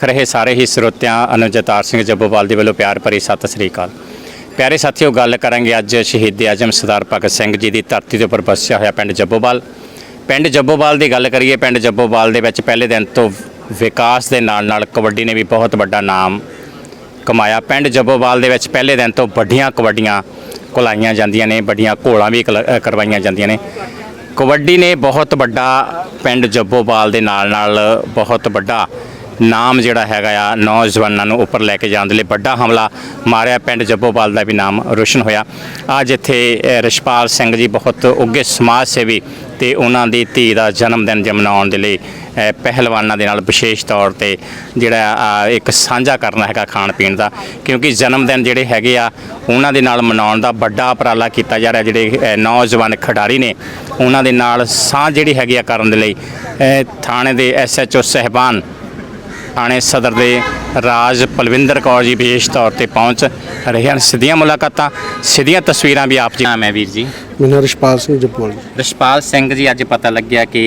ਦੇਖ ਰਹੇ ਸਾਰੇ ਹੀ ਸਰੋਤਿਆਂ ਅਨੁਜਤਾਰ ਸਿੰਘ ਜੱਬੋਵਾਲ ਦੇ ਵੱਲੋਂ ਪਿਆਰ ਭਰੀ ਸਤਿ ਸ੍ਰੀ ਅਕਾਲ। ਪਿਆਰੇ ਸਾਥੀਓ, ਗੱਲ ਕਰਾਂਗੇ ਅੱਜ ਸ਼ਹੀਦ ਆਜਮ ਸਰਦਾਰ ਭਗਤ ਸਿੰਘ ਜੀ ਦੀ ਧਰਤੀ ਦੇ ਉੱਪਰ ਵਸਿਆ ਹੋਇਆ ਪਿੰਡ ਜੱਬੋਵਾਲ। ਪਿੰਡ ਜੱਬੋਵਾਲ ਦੀ ਗੱਲ ਕਰੀਏ, ਪਿੰਡ ਜੱਬੋਵਾਲ ਦੇ ਵਿੱਚ ਪਹਿਲੇ ਦਿਨ ਤੋਂ ਵਿਕਾਸ ਦੇ ਨਾਲ ਨਾਲ ਕਬੱਡੀ ਨੇ ਵੀ ਬਹੁਤ ਵੱਡਾ ਨਾਮ ਕਮਾਇਆ। ਪਿੰਡ ਜੱਬੋਵਾਲ ਦੇ ਵਿੱਚ ਪਹਿਲੇ ਦਿਨ ਤੋਂ ਵੱਡੀਆਂ ਕਬੱਡੀਆਂ ਕੁਲਾਈਆਂ ਜਾਂਦੀਆਂ ਨੇ, ਵੱਡੀਆਂ ਘੋਲਾਂ ਵੀ ਕਲ- ਕਰਵਾਈਆਂ ਜਾਂਦੀਆਂ ਨੇ। ਕਬੱਡੀ ਨੇ ਬਹੁਤ ਵੱਡਾ ਪਿੰਡ ਜੱਬੋਵਾਲ ਦੇ ਨਾਲ ਨਾਲ ਬਹੁਤ ਵੱਡਾ ਨਾਮ ਜਿਹੜਾ ਹੈਗਾ ਆ ਨੌਜਵਾਨਾਂ ਨੂੰ ਉੱਪਰ ਲੈ ਕੇ ਜਾਣ ਦੇ ਲਈ ਵੱਡਾ ਹਮਲਾ ਮਾਰਿਆ। ਪਿੰਡ ਜੱਬੋਵਾਲ ਦਾ ਵੀ ਨਾਮ ਰੋਸ਼ਨ ਹੋਇਆ। ਅੱਜ ਇੱਥੇ ਅ, ਸਿੰਘ ਜੀ ਬਹੁਤ ਉੱਗੇ ਸਮਾਜ ਸੇਵੀ ਤੇ ਉਹਨਾਂ ਦੀ ਧੀ ਦਾ ਜਨਮ ਦਿਨ ਮਨਾਉਣ ਦੇ ਲਈ ਪਹਿਲਵਾਨਾਂ ਦੇ ਨਾਲ ਵਿਸ਼ੇਸ਼ ਤੌਰ ਤੇ ਜਿਹੜਾ ਇੱਕ ਸਾਂਝਾ ਕਰਨਾ ਹੈਗਾ ਖਾਣ ਪੀਣ ਦਾ। ਕਿਉਂਕਿ ਜਨਮ ਦਿਨ ਜਿਹੜੇ ਹੈਗੇ ਆ ਉਹਨਾਂ ਦੇ ਨਾਲ ਮਨਾਉਣ ਦਾ ਵੱਡਾ ਉਪਰਾਲਾ ਕੀਤਾ ਜਾ ਰਿਹਾ। ਜਿਹੜੇ ਨੌਜਵਾਨ ਖਿਡਾਰੀ ਨੇ ਉਹਨਾਂ ਦੇ ਨਾਲ ਸਾਂਝ ਜਿਹੜੀ ਹੈਗੀ ਆ ਕਰਨ ਦੇ ਲਈ ਥਾਣੇ ਦੇ ਐਸਐਚਓ ਸਹਿਬਾਨ ਥਾਣੇ ਸਦਰ ਦੇ ਰਾਜ ਪਲਵਿੰਦਰ ਕੌਰ ਜੀ ਵਿਸ਼ੇਸ਼ ਤੌਰ ਤੇ ਪਹੁੰਚ ਰਹੇ ਹਨ। ਸਿੱਧੀਆਂ ਮੁਲਾਕਾਤਾਂ ਸਿੱਧੀਆਂ ਤਸਵੀਰਾਂ ਵੀ ਆਪ ਜੀ ਨਾਮ ਹੈ ਵੀਰ ਜੀ। ਮੇਰਾ ਰਿਸ਼ਪਾਲ ਸਿੰਘ ਜੱਪੋਲ ਰਿਸ਼ਪਾਲ ਸਿੰਘ ਜੀ ਅੱਜ ਪਤਾ ਲੱਗਿਆ ਕਿ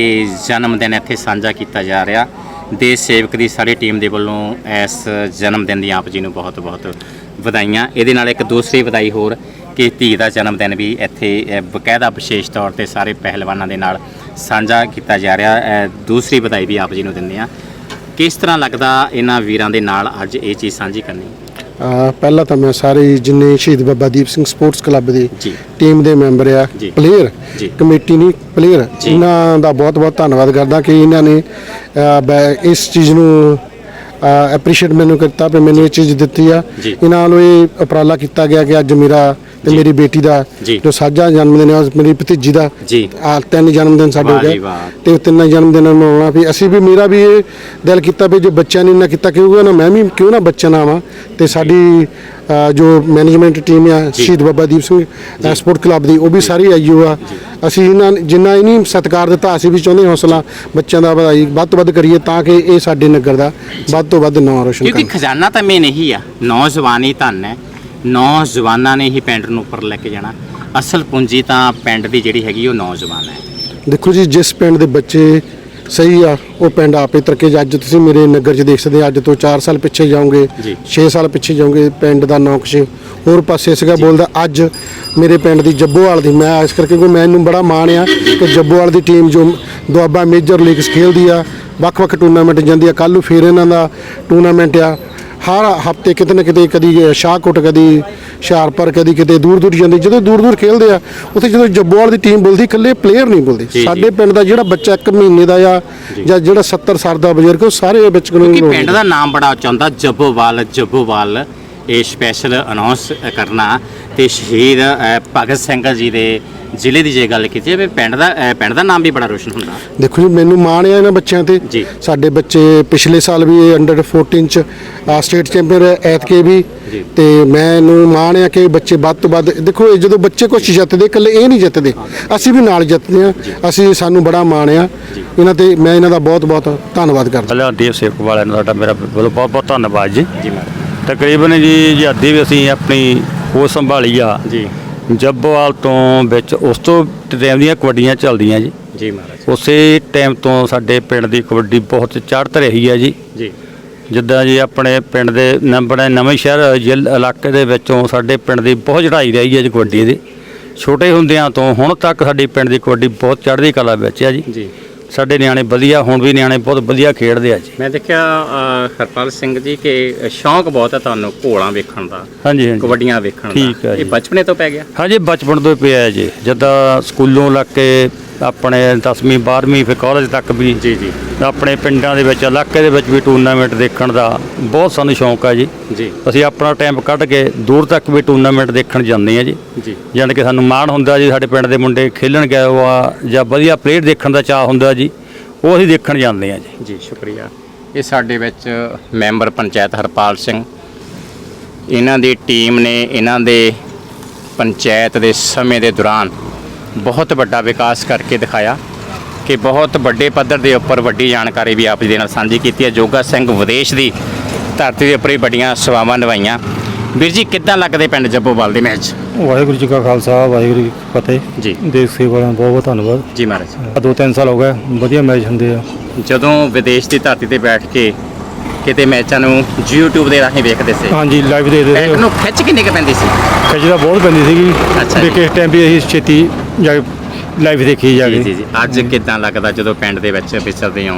ਜਨਮ ਦਿਨ ਇੱਥੇ ਸਾਂਝਾ ਕੀਤਾ ਜਾ ਰਿਹਾ। ਦੇਸ਼ ਸੇਵਕ ਦੀ ਸਾਰੀ ਟੀਮ ਦੇ ਵੱਲੋਂ ਇਸ ਜਨਮ ਦਿਨ ਦੀ ਆਪ ਜੀ ਨੂੰ ਬਹੁਤ ਬਹੁਤ ਵਧਾਈਆਂ। ਇਹਦੇ ਨਾਲ ਇੱਕ ਦੂਸਰੀ ਵਧਾਈ ਹੋਰ ਕਿ ਧੀ ਦਾ ਜਨਮ ਦਿਨ ਵੀ ਇੱਥੇ ਬਕਾਇਦਾ ਵਿਸ਼ੇਸ਼ ਤੌਰ ਤੇ ਸਾਰੇ ਪਹਿਲਵਾਨਾਂ ਦੇ ਨਾਲ ਸਾਂਝਾ ਕੀਤਾ ਜਾ ਰਿਹਾ। ਦੂਸਰੀ ਵਧਾਈ ਵੀ ਆਪ ਜੀ ਨੂੰ ਦਿੰਦੇ ਆ ਕਿਸ ਤਰ੍ਹਾਂ ਲੱਗਦਾ ਇਹਨਾਂ ਵੀਰਾਂ ਦੇ ਨਾਲ ਅੱਜ ਇਹ ਚੀਜ਼ ਸਾਂਝੀ ਕਰਨੀ ਅਹ ਪਹਿਲਾਂ ਤਾਂ ਮੈਂ ਸਾਰੇ ਜਿੰਨੇ ਸ਼ਹੀਦ ਬਾਬਾ ਦੀਪ ਸਿੰਘ ਸਪੋਰਟਸ ਕਲੱਬ ਦੇ ਜੀ ਟੀਮ ਦੇ ਮੈਂਬਰ ਆ ਜੀ। ਪਲੇਅਰ ਜੀ। ਕਮੇਟੀ ਨਹੀਂ ਪਲੇਅਰ ਜੀ। ਇਹਨਾਂ ਦਾ ਬਹੁਤ ਬਹੁਤ ਧੰਨਵਾਦ ਕਰਦਾ ਕਿ ਇਹਨਾਂ ਨੇ ਅਹ, ਬੈ- ਇਸ ਚੀਜ਼ ਨੂੰ ਐਪਰੀਸ਼ੀਏਟ ਮੈਨੂੰ ਕੀਤਾ ਵੀ ਮੈਨੂੰ ਇਹ ਚੀਜ਼ ਦਿੱਤੀ ਆ ਜੀ। ਇਹਨਾਂ ਨੂੰ ਇਹ ਉਪਰਾਲਾ ਕੀਤਾ ਗਿਆ ਕਿ ਅੱਜ ਮੇਰਾ ਤੇ। ਮੇਰੀ ਬੇਟੀ ਦਾ ਜੀ। ਜੋ ਸਾਂਝਾ ਜਨਮ ਦਿਨ ਹੈ ਮੇਰੀ ਭਤੀਜੀ ਦਾ ਜੀ। ਆ ਤਿੰਨ ਜਨਮ ਦਿਨ ਸਾਡੇ ਹੋ ਵਾਹ ਜੀ ਗਏ। ਵਾਹ। ਤੇ ਤਿੰਨਾਂ ਜਨਮ ਦਿਨਾਂ ਨੂੰ ਮਨਾਉਣਾ ਵੀ ਅਸੀਂ ਵੀ ਮੇਰਾ ਵੀ ਇਹ ਦਿਲ ਕੀਤਾ ਵੀ ਜੇ ਬੱਚਿਆਂ ਨੇ ਇੰਨਾ ਕੀਤਾ ਕਿਉਂਕਿ ਨਾ ਮੈਂ ਵੀ ਕਿਉਂ ਨਾ ਬੱਚਾ ਨਾ ਆਵਾਂ? ਤੇ ਸਾਡੀ ਅ, ਜੋ ਮੈਨੇਜਮੈਂਟ ਟੀਮ ਆ ਸ਼ਹੀਦ ਬਾਬਾ ਦੀਪ ਸਿੰਘ ਅ, ਸਪੋਰਟ ਕਲੱਬ ਦੀ ਉਹ ਵੀ ਸਾਰੀ ਆਈਓ ਆ ਅਸੀਂ ਇਹਨਾਂ ਜਿੰਨਾ ਇਹਨੀ ਸਤਿਕਾਰ ਦਿੱਤਾ ਅਸੀਂ ਵੀ ਚਾਹੁੰਦੇ ਹਾਂ ਹੌਸਲਾ ਬੱਚਿਆਂ ਦਾ ਵਧਾਈ ਵੱਧ ਤੋਂ ਵੱਧ ਕਰੀਏ ਤਾਂ ਕਿ ਇਹ ਸਾਡੇ ਨਗਰ ਦਾ ਵੱਧ ਤੋਂ ਵੱਧ ਨਾਂ ਰੋਸ਼ਨ ਕਿਉਂਕਿ ਕਰਨ। ਖਜ਼ਾਨਾ ਤਾਂ ਮੇਨ ਇਹੀ ਆ ਨੌਜਵਾਨ ਹੀ ਧਨ ਹੈ। ਨੌਜਵਾਨਾਂ ਨੇ ਹੀ ਪਿੰਡ ਨੂੰ ਉੱਪਰ ਲੈ ਕੇ ਜਾਣਾ। ਅਸਲ ਪੂੰਜੀ ਤਾਂ ਪਿੰਡ ਦੀ ਜਿਹੜੀ ਹੈਗੀ ਉਹ ਨੌਜਵਾਨ ਹੈ। ਦੇਖੋ ਜੀ ਜਿਸ ਪਿੰਡ ਦੇ ਬੱਚੇ ਸਹੀ ਆ ਉਹ ਪਿੰਡ ਆਪੇ ਤਰੱਕੀ ਅੱਜ ਤੁਸੀਂ ਮੇਰੇ ਨਗਰ 'ਚ ਦੇਖ ਸਕਦੇ ਆ, ਅੱਜ ਤੋਂ 4 ਸਾਲ ਪਿੱਛੇ ਜਾਓਗੇ ਜੀ। 6 ਸਾਲ ਪਿੱਛੇ ਜਾਓਗੇ ਪਿੰਡ ਦਾ ਨਾਂ ਕੁਛ ਹੋਰ ਪਾਸੇ ਸੀਗਾ ਬੋਲਦਾ ਅੱਜ ਮੇਰੇ ਪਿੰਡ ਦੀ ਜੱਬੋਵਾਲ ਦੀ ਮੈਂ ਇਸ ਕਰਕੇ ਕਿ ਮੈਨੂੰ ਬੜਾ ਮਾਣ ਆ ਕਿ ਜੱਬੋਵਾਲ ਦੀ ਟੀਮ ਜੋ ਦੁਆਬਾ ਮੇਜਰ ਲੀਗਸ ਖੇਲਦੀ ਆ ਵੱਖ-ਵੱਖ ਟੂਰਨਾਮੈਂਟ ਜਾਂਦੀ ਆ ਕੱਲ੍ਹ ਨੂੰ ਫੇਰ ਇਹਨਾਂ ਦਾ ਟੂਰਨਾਮੈਂਟ ਆ। ਹਰ ਹਫ਼ਤੇ ਕਿਤੇ ਨਾ ਕਿਤੇ ਕਦੀ ਸ਼ਾਹਕੋਟ ਕਦੀ ਹੁਸ਼ਿਆਰਪੁਰ ਕਦੀ ਕਿਤੇ ਦੂਰ ਦੂਰ ਜਾਂਦੀ। ਜਦੋਂ ਦੂਰ ਦੂਰ ਖੇਲਦੇ ਆ ਉੱਥੇ ਜਦੋਂ ਜੱਬੋਵਾਲ ਦੀ ਟੀਮ ਬੋਲਦੀ ਇਕੱਲੇ ਪਲੇਅਰ ਨਹੀਂ ਬੋਲਦੇ। ਸਾਡੇ ਪਿੰਡ ਦਾ ਜਿਹੜਾ ਬੱਚਾ ਇੱਕ ਮਹੀਨੇ ਦਾ ਆ ਜਾਂ। ਜਿਹੜਾ 70 ਸਾਲ ਦਾ ਬਜ਼ੁਰਗ ਉਹ ਸਾਰੇ ਵਿੱਚ ਕਿ ਕਾਨੂੰਨ ਪਿੰਡ ਦਾ ਨਾਮ ਬੜਾ ਉੱਚਾ ਹੁੰਦਾ ਜੱਬੋਵਾਲ ਜੱਬੋਵਾਲ। ਇਹ ਸਪੈਸ਼ਲ ਅਨਾਉਂਸ ਕਰਨਾ ਤੇ ਸ਼ਹੀਦ ਭਗਤ ਸਿੰਘ ਜੀ ਦੇ ਜ਼ਿਲ੍ਹੇ ਦੀ ਜੇ ਗੱਲ ਕੀਤੀ ਜਾਵੇ ਪਿੰਡ ਦਾ ਪਿੰਡ ਦਾ ਨਾਮ ਵੀ ਬੜਾ ਰੋਸ਼ਨ ਹੁੰਦਾ। ਦੇਖੋ ਜੀ ਮੈਨੂੰ ਮਾਣ ਆ ਇਹਨਾਂ ਬੱਚਿਆਂ ਤੇ। ਸਾਡੇ ਬੱਚੇ ਪਿਛਲੇ ਸਾਲ ਵੀ ਅੰਡਰ 14 ਚ ਸਟੇਟ ਚੈਂਪੀਅਨ ਐਤਕੇ ਵੀ। ਜੀ। ਤੇ ਮੈਨੂੰ ਮਾਣ ਆ ਕਿ ਬੱਚੇ ਵੱਧ ਤੋਂ ਵੱਧ ਦੇਖੋ ਇਹ ਜਦੋਂ ਬੱਚੇ ਕੁਛ ਜਿੱਤਦੇ ਇਕੱਲੇ ਇਹ ਨਹੀਂ ਜਿੱਤਦੇ। ਅਸੀਂ ਵੀ ਨਾਲ ਜਿੱਤਦੇ ਆ ਅਸੀਂ ਸਾਨੂੰ ਬੜਾ ਮਾਣ ਆ। ਇਹਨਾਂ ਤੇ ਮੈਂ ਇਹਨਾਂ ਦਾ ਬਹੁਤ ਬਹੁਤ ਧੰਨਵਾਦ ਕਰਦਾ। ਪਹਿਲਾਂ ਦੇਵ ਸੇਵਕ ਵਾਲਿਆਂ ਸਾਡਾ ਮੇਰਾ ਬਹੁਤ ਬਹੁਤ ਧੰਨਵਾਦ ਜੀ। ਜੀ ਮਹਾਰਾਜ ਤਕਰੀਬਨ ਜੀ ਆਜ਼ਾਦੀ ਵੀ ਅਸੀਂ ਆਪਣੀ ਉਹ ਸੰਭਾਲੀ ਆ। ਜੀ। ਜੱਬੋਵਾਲ ਤੋਂ ਵਿੱਚ ਉਸ ਤੋਂ ਟਾਈਮ ਦੀਆਂ ਕਬੱਡੀਆਂ ਚੱਲਦੀਆਂ ਜੀ। ਜੀ ਮਹਾਰਾਜ। ਉਸੇ ਟਾਈਮ ਤੋਂ ਸਾਡੇ ਪਿੰਡ ਦੀ ਕਬੱਡੀ ਬਹੁਤ ਚੜ੍ਹਤ ਰਹੀ ਹੈ ਜੀ। ਜੀ। ਜਿੱਦਾਂ ਜੀ ਆਪਣੇ ਪਿੰਡ ਦੇ ਨੰਬਰ ਨਵੇਂ ਸ਼ਹਿਰ ਜ਼ਿਲ੍ਹੇ ਇਲਾਕੇ ਦੇ ਵਿੱਚੋਂ ਸਾਡੇ ਪਿੰਡ ਦੀ ਬਹੁਤ ਚੜ੍ਹਾਈ ਰਹੀ ਹੈ ਜੀ ਕਬੱਡੀ ਦੀ। ਛੋਟੇ ਹੁੰਦਿਆਂ ਤੋਂ ਹੁਣ ਤੱਕ ਸਾਡੀ ਪਿੰਡ ਦੀ ਕਬੱਡੀ ਬਹੁਤ ਚੜ੍ਹਦੀ ਕਲਾ ਵਿੱਚ ਹੈ ਜੀ। ਜੀ। ਸਾਡੇ ਨਿਆਣੇ ਵਧੀਆ ਹੁਣ ਵੀ ਨਿਆਣੇ ਬਹੁਤ ਵਧੀਆ ਖੇਡਦੇ ਆ ਜੀ। ਮੈਂ ਦੇਖਿਆ ਅ, ਹਰਪਾਲ ਸਿੰਘ ਜੀ ਕਿ ਸ਼ੌਂਕ ਬਹੁਤ ਹੈ ਤੁਹਾਨੂੰ ਘੋਲਾਂ ਵੇਖਣ ਦਾ ਹਾਂਜੀ ਹਾਂਜੀ। ਕਬੱਡੀਆਂ ਵੇਖਣ ਦਾ। ਠੀਕ ਹੈ ਇਹ ਜੀ। ਬਚਪਨੇ ਤੋਂ ਪੈ ਗਿਆ? ਹਾਂਜੀ ਬਚਪਨ ਤੋਂ ਹੀ ਪਿਆ ਹੈ ਜੀ। ਜਿੱਦਾਂ ਸਕੂਲੋਂ ਲੱਗ ਕੇ ਆਪਣੇ 10ਵੀਂ 12ਵੀਂ ਫਿਰ ਕਾਲਜ ਤੱਕ ਵੀ। ਜੀ ਜੀ। ਆਪਣੇ ਪਿੰਡਾਂ ਦੇ ਵਿੱਚ ਇਲਾਕੇ ਦੇ ਵਿੱਚ ਵੀ ਟੂਰਨਾਮੈਂਟ ਦੇਖਣ ਦਾ ਬਹੁਤ ਸਾਨੂੰ ਸ਼ੌਂਕ ਆ ਜੀ। ਜੀ। ਅਸੀਂ ਆਪਣਾ ਟਾਈਮ ਕੱਢ ਕੇ ਦੂਰ ਤੱਕ ਵੀ ਟੂਰਨਾਮੈਂਟ ਦੇਖਣ ਜਾਂਦੇ ਆ ਜੀ। ਜੀ। ਜਾਣੀ ਕਿ ਸਾਨੂੰ ਮਾਣ ਹੁੰਦਾ ਜੀ ਸਾਡੇ ਪਿੰਡ ਦੇ ਮੁੰਡੇ ਖੇਲਣ ਗਏ ਆ ਜਾਂ ਵਧੀਆ ਪਲੇਅਰ ਦੇਖਣ ਦਾ ਚਾਹ ਹੁੰਦਾ ਜੀ ਉਹ ਅਸੀਂ ਦੇਖਣ ਜਾਂਦੇ ਆ ਜੀ। ਜੀ ਸ਼ੁਕਰੀਆ। ਇਹ ਸਾਡੇ ਵਿੱਚ ਮੈਂਬਰ ਪੰਚਾਇਤ ਹਰਪਾਲ ਸਿੰਘ। ਇਹਨਾਂ ਦੀ ਟੀਮ ਨੇ ਇਹਨਾਂ ਦੇ ਪੰਚਾਇਤ ਦੇ ਸਮੇਂ ਦੇ ਦੌਰਾਨ ਬਹੁਤ ਵੱਡਾ ਵਿਕਾਸ ਕਰਕੇ ਦਿਖਾਇਆ ਕਿ ਬਹੁਤ ਵੱਡੇ ਪੱਧਰ ਦੇ ਉੱਪਰ ਵੱਡੀ ਜਾਣਕਾਰੀ ਵੀ ਆਪ ਜੀ ਦੇ ਨਾਲ ਸਾਂਝੀ ਕੀਤੀ ਹੈ। ਜੋਗਾ ਸਿੰਘ ਵਿਦੇਸ਼ ਦੀ ਧਰਤੀ ਦੇ ਉੱਪਰ ਹੀ ਵੱਡੀਆਂ ਸੇਵਾਵਾਂ ਨਿਭਾਈਆਂ। ਵੀਰ ਜੀ ਕਿੱਦਾਂ ਲੱਗਦੇ ਪਿੰਡ ਜੱਬੋਵਾਲ ਦੇ ਮੈਚ? ਵਾਹਿਗੁਰੂ ਜੀ ਕਾ ਖਾਲਸਾ ਵਾਹਿਗੁਰੂ ਜੀ ਕੀ ਫਤਿਹ। ਜੀ। ਦੇਖ ਸੇਵਾ ਦਾ ਬਹੁਤ ਬਹੁਤ ਧੰਨਵਾਦ। ਜੀ ਮਹਾਰਾਜ। ਦੋ ਤਿੰਨ ਸਾਲ ਹੋ ਗਏ ਵਧੀਆ ਮੈਚ ਹੁੰਦੇ ਆ। ਜਦੋਂ ਵਿਦੇਸ਼ ਦੀ ਧਰਤੀ ਤੇ ਬੈਠ ਕੇ ਕਿਤੇ ਮੈਚਾਂ ਨੂੰ YouTube ਦੇ ਰਾਹੀਂ ਵੇਖਦੇ ਸੀ ਹਾਂਜੀ ਲਾਈਵ ਦੇ ਦੇ ਪੈਂਟ ਨੂੰ ਖਿੱਚ ਕਿੰਨੀ ਕੁ ਪੈਂਦੀ ਸੀ? ਖਿੱਚਦਾ ਬਹੁਤ ਪੈਂਦੀ ਸੀਗੀ। ਅੱਛਾ ਵੀ। ਕਿਸ ਟਾਈਮ ਵੀ ਅਸੀਂ ਛੇਤੀ ਜਾ ਕੇ ਲਾਈਵ ਦੇਖੀ ਜਾ ਜੀ ਕੇ। ਜੀ ਜੀ ਅੱਜ ਕਿਦਾਂ ਲੱਗਦਾ ਜਦੋਂ ਪਿੰਡ ਦੇ ਵਿੱਚ ਵਿਚਰਦੇ ਹੋ?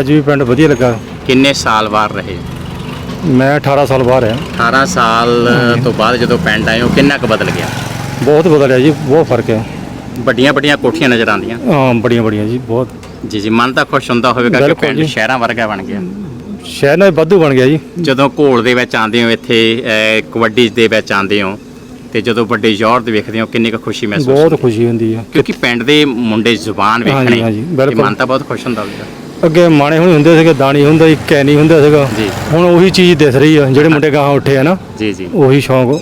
ਅੱਜ ਵੀ ਪਿੰਡ ਵਧੀਆ ਲੱਗਾ। ਕਿੰਨੇ ਸਾਲ ਬਾਹਰ ਰਹੇ? ਮੈਂ 18 ਸਾਲ ਬਾਹਰ ਆ 18 ਸਾਲ ਤੋਂ ਬਾਅਦ ਜਦੋਂ ਪਿੰਡ ਆਏ ਹੋ ਕਿੰਨਾ ਕੁ ਬਦਲ ਗਿਆ? ਬਹੁਤ ਬਦਲਿਆ ਜੀ ਬਹੁਤ ਫ਼ਰਕ ਹੈ। ਵੱਡੀਆਂ ਵੱਡੀਆਂ ਕੋਠੀਆਂ ਨਜ਼ਰ ਆਉਂਦੀਆਂ? ਹਾਂ ਬੜੀਆਂ ਬੜੀਆਂ ਜੀ ਬਹੁਤ। ਜੀ ਜੀ ਮਨ ਤਾਂ ਖੁਸ਼ ਹੁੰਦਾ ਹੋਵੇਗਾ ਕਿ ਬਿਲਕੁਲ ਪਿੰਡ ਜੀ। ਸ਼ਹਿਰਾਂ ਵਰਗਾ ਬਣ ਗਿਆ। ਸ਼ਹਿਰ ਨਾਲ ਵਾਧੂ ਬਣ ਗਿਆ ਜੀ। ਜਦੋਂ ਘੋਲ ਦੇ ਵਿੱਚ ਆਉਂਦੇ ਹੋ ਇੱਥੇ ਅਹ, ਕਬੱਡੀ ਦੇ ਵਿੱਚ ਆਉਂਦੇ ਹੋ ਤੇ ਜਦੋਂ ਵੱਡੇ ਦੇ ਵੇਖਦੇ ਹੋ ਕਿੰਨੀ ਕੁ ਖੁਸ਼ੀ ਮਹਿਸੂਸ ਬਹੁਤ ਹੁੰਦੀ? ਖੁਸ਼ੀ ਹੁੰਦੀ ਹੈ। ਕਿਉਂਕਿ ਪਿੰਡ ਦੇ ਮੁੰਡੇ ਜ਼ੁਬਾਨ ਹਾਂਜੀ, ਵੇਖਣੇ ਹਾਂਜੀ, ਤੇ ਬਿਲਕੁਲ। ਮਨ ਤਾਂ ਬਹੁਤ ਖੁਸ਼ ਹੁੰਦਾ ਹੋਵੇਗਾ ਅੱਗੇ ਮਾਣੇ ਹੋਣੇ ਹੁੰਦੇ ਸੀਗੇ ਦਾਣੀ ਹੁੰਦਾ ਸੀ ਕੈਨੀ ਹੁੰਦਾ ਸੀਗਾ। ਜੀ। ਹੁਣ ਉਹੀ ਚੀਜ਼ ਦਿਸ ਰਹੀ ਆ ਜਿਹੜੇ ਮੁੰਡੇ ਗਾਹਾਂ ਉੱਠੇ ਆ ਨਾ ਜੀ ਜੀ। ਉਹੀ ਸ਼ੌਂਕ।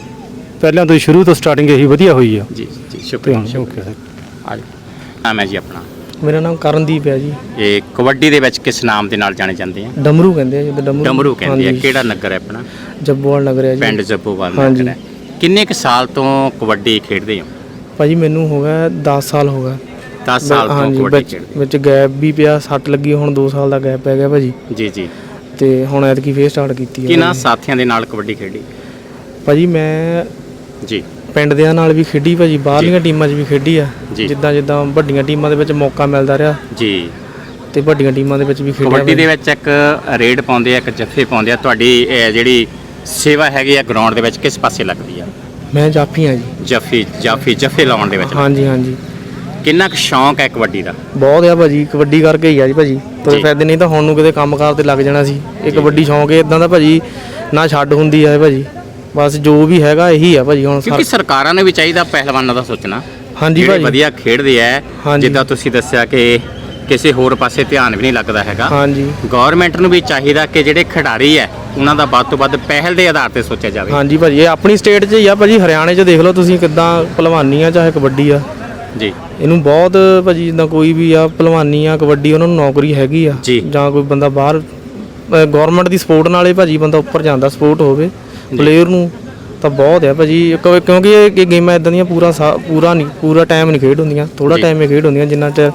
ਪਹਿਲਾਂ ਤੋਂ ਹੀ ਸ਼ੁਰੂ ਤੋਂ ਸਟਾਰਟਿੰਗ ਇਹੀ ਵਧੀਆ ਹੋਈ ਆ। ਜੀ ਜੀ ਤੇ ਸ਼ੁਕਰੀਆ ਹੁਣ ਸ਼ੁਕਰੀਆ। ਓਕੇ ਆ ਜਾਓ। ਨਾਮ ਹੈ ਜੀ ਆਪਣਾ? ਮੇਰਾ ਨਾਮ ਕਰਨਦੀਪ ਹੈ ਜੀ। ਇਹ ਕਬੱਡੀ ਦੇ ਵਿੱਚ ਕਿਸ ਨਾਮ ਦੇ ਨਾਲ ਜਾਣੇ ਜਾਂਦੇ ਆ? ਡਮਰੂ ਕਹਿੰਦੇ ਆ ਜਦੋਂ ਡਮਰੂ। ਡਮਰੂ ਕਹਿੰਦੇ ਆ। ਹਾਂਜੀ, ਕਿਹੜਾ ਨਗਰ ਹੈ ਆਪਣਾ? ਜੱਬੋਵਾਲ ਨਗਰ ਹੈ ਜੀ। ਪਿੰਡ ਜੱਬੋਵਾਲ ਹਾਂਜੀ। ਨਗਰ ਹੈ। ਕਿੰਨੇ ਕੁ ਸਾਲ ਤੋਂ ਕਬੱਡੀ ਖੇਡਦੇ ਹੋ? ਭਾਜੀ ਮੈਨੂੰ ਹੋ ਗਿਆ 10 ਸਾਲ ਹੋ ਗਏ। 10 ਸਾਲ ਤੋਂ ਹਾਂਜੀ ਕਬੱਡੀ ਵਿੱਚ ਖੇਡਦੇ ਵਿੱਚ ਗੈਪ ਵੀ ਪਿਆ ਸੱਟ ਲੱਗੀ ਹੁਣ 2 ਸਾਲ ਦਾ ਗੈਪ ਪੈ ਗਿਆ ਭਾਜੀ। ਜੀ ਜੀ। ਤੇ ਹੁਣ ਐਤਕੀ ਫੇਰ ਸਟਾਰਟ ਕੀਤੀ ਹੈ ਭਾਜੀ। ਸਾਥੀਆਂ ਦੇ ਨਾਲ ਕਬੱਡੀ ਖੇਡੀ? ਭਾਜੀ ਮੈਂ ਜੀ। ਪਿੰਡ ਦਿਆਂ ਨਾਲ ਵੀ ਖੇਡੀ ਭਾਜੀ ਬਾਹਰਲੀਆਂ ਟੀਮਾਂ 'ਚ ਵੀ ਖੇਡੀ ਆ। ਜੀ। ਜਿੱਦਾਂ ਜਿੱਦਾਂ ਵੱਡੀਆਂ ਟੀਮਾਂ ਦੇ ਵਿੱਚ ਮੌਕਾ ਮਿਲਦਾ ਰਿਹਾ। ਜੀ। ਤੇ ਵੱਡੀਆਂ ਟੀਮਾਂ ਦੇ ਵਿੱਚ ਵੀ ਖੇਡਿਆ ਕਬੱਡੀ ਦੇ। ਵਿੱਚ ਇੱਕ ਰੇਡ ਪਾਉਂਦੇ ਆ ਇੱਕ ਜੱਫੇ ਪਾਉਂਦੇ ਆ। ਤੁਹਾਡੀ ਇਹ ਜਿਹੜੀ ਸੇਵਾ ਹੈਗੀ ਆ ਗਰਾਊਂਡ ਦੇ ਵਿੱਚ ਕਿਸ ਪਾਸੇ ਲੱਗਦੀ ਆ? ਮੈਂ ਜਾਫੀ ਆ ਜੀ। ਜੱਫੀ ਜਾਫੀ ਜੱਫੇ ਲਾਉਣ ਦੇ ਵਿੱਚ ਹਾਂਜੀ ਹਾਂਜੀ। ਕਿੰਨਾ ਕੁ ਸ਼ੌਂਕ ਹੈ ਕਬੱਡੀ ਦਾ? ਬਹੁਤ ਆ ਭਾਜੀ ਕਬੱਡੀ ਕਰਕੇ ਹੀ ਆ ਜੀ ਭਾਜੀ। ਤੇ ਜੀ। ਫਾਇਦੇ ਨਹੀਂ ਤਾਂ ਹੁਣ ਨੂੰ ਕਿਤੇ ਕੰਮਕਾਰ ਤੇ ਲੱਗ ਜਾਣਾ ਸੀ। ਇਹ ਕਬੱਡੀ ਸ਼ੌਂਕ ਹੈ ਇਦਾਂ ਦਾ ਭਾਜੀ ਨਾ ਛੱਡ ਹੁੰਦੀ ਆ ਇਹ ਭਾਜੀ। ਬਸ ਜੋ ਵੀ ਹੈਗਾ ਇਹੀ ਆ ਭਾਜੀ ਹੁਣ ਕਿਉਂਕਿ ਸਰ- ਸਰਕਾਰਾਂ ਨੂੰ ਵੀ ਚਾਹੀਦਾ ਪਹਿਲਵਾਨਾਂ ਦਾ ਸੋਚਣਾ। ਹਾਂਜੀ ਜਿਹੜੇ ਭਾਜੀ। ਵਧੀਆ ਖੇਡਦੇ ਆ ਹਾਂਜੀ। ਜਿੱਦਾਂ ਤੁਸੀਂ ਦੱਸਿਆ ਕਿ ਕਿਸੇ ਹੋਰ ਪਾਸੇ ਧਿਆਨ ਵੀ ਨਹੀਂ ਲੱਗਦਾ ਹੈਗਾ। ਹਾਂਜੀ। ਗਵਰਨਮੈਂਟ ਨੂੰ ਵੀ ਚਾਹੀਦਾ ਕਿ ਜਿਹੜੇ ਖਿਡਾਰੀ ਹੈ ਉਹਨਾਂ ਦਾ ਵੱਧ ਤੋਂ ਵੱਧ ਪਹਿਲ ਦੇ ਆਧਾਰ ਤੇ ਸੋਚਿਆ ਜਾਵੇ। ਹਾਂਜੀ ਭਾਜੀ ਇਹ ਆਪਣੀ ਸਟੇਟ 'ਚ ਹੀ ਆ ਭਾਜੀ ਹਰਿਆਣੇ 'ਚ ਦੇਖ ਲਓ ਤੁਸੀਂ ਕਿੱਦਾਂ ਭਲਵਾਨੀ ਆ ਚਾਹੇ ਕਬੱਡੀ ਆ। ਜੀ। ਇਹਨੂੰ ਬਹੁਤ ਭਾਜੀ ਜਿੱਦਾਂ ਕੋਈ ਵੀ ਆ ਭਲਵਾਨੀ ਆ ਕਬੱਡੀ ਉਹਨਾਂ ਨੂੰ ਨੌਕਰੀ ਹੈਗੀ ਆ। ਜੀ। ਜਾਂ ਕੋਈ ਬੰਦਾ ਬਾਹਰ ਗਵਰਨਮੈਂਟ ਦੀ ਸਪੋਰਟ ਨਾਲੇ ਭਾਜੀ ਬੰਦਾ ਉੱਪਰ ਜਾਂਦਾ ਸਪੋਰਟ ਹੋਵੇ ਪਲੇਅਰ ਨੂੰ। ਤਾਂ ਬਹੁਤ ਆ ਭਾਜੀ। ਕਿਉਂ- ਕਿਉਂਕਿ ਇਹ ਇਹ ਗੇਮਾਂ ਇਦਾਂ ਦੀਆਂ ਪੂਰਾ ਸਾ- ਪੂਰਾ ਨਹੀਂ ਪੂਰਾ ਟਾਈਮ ਨਹੀਂ ਖੇਡ ਹੁੰਦੀਆਂ। ਥੋੜਾ। ਟਾਈਮ ਹੀ ਖੇਡ ਹੁੰਦੀਆਂ ਜਿੰਨਾ ਚਿਰ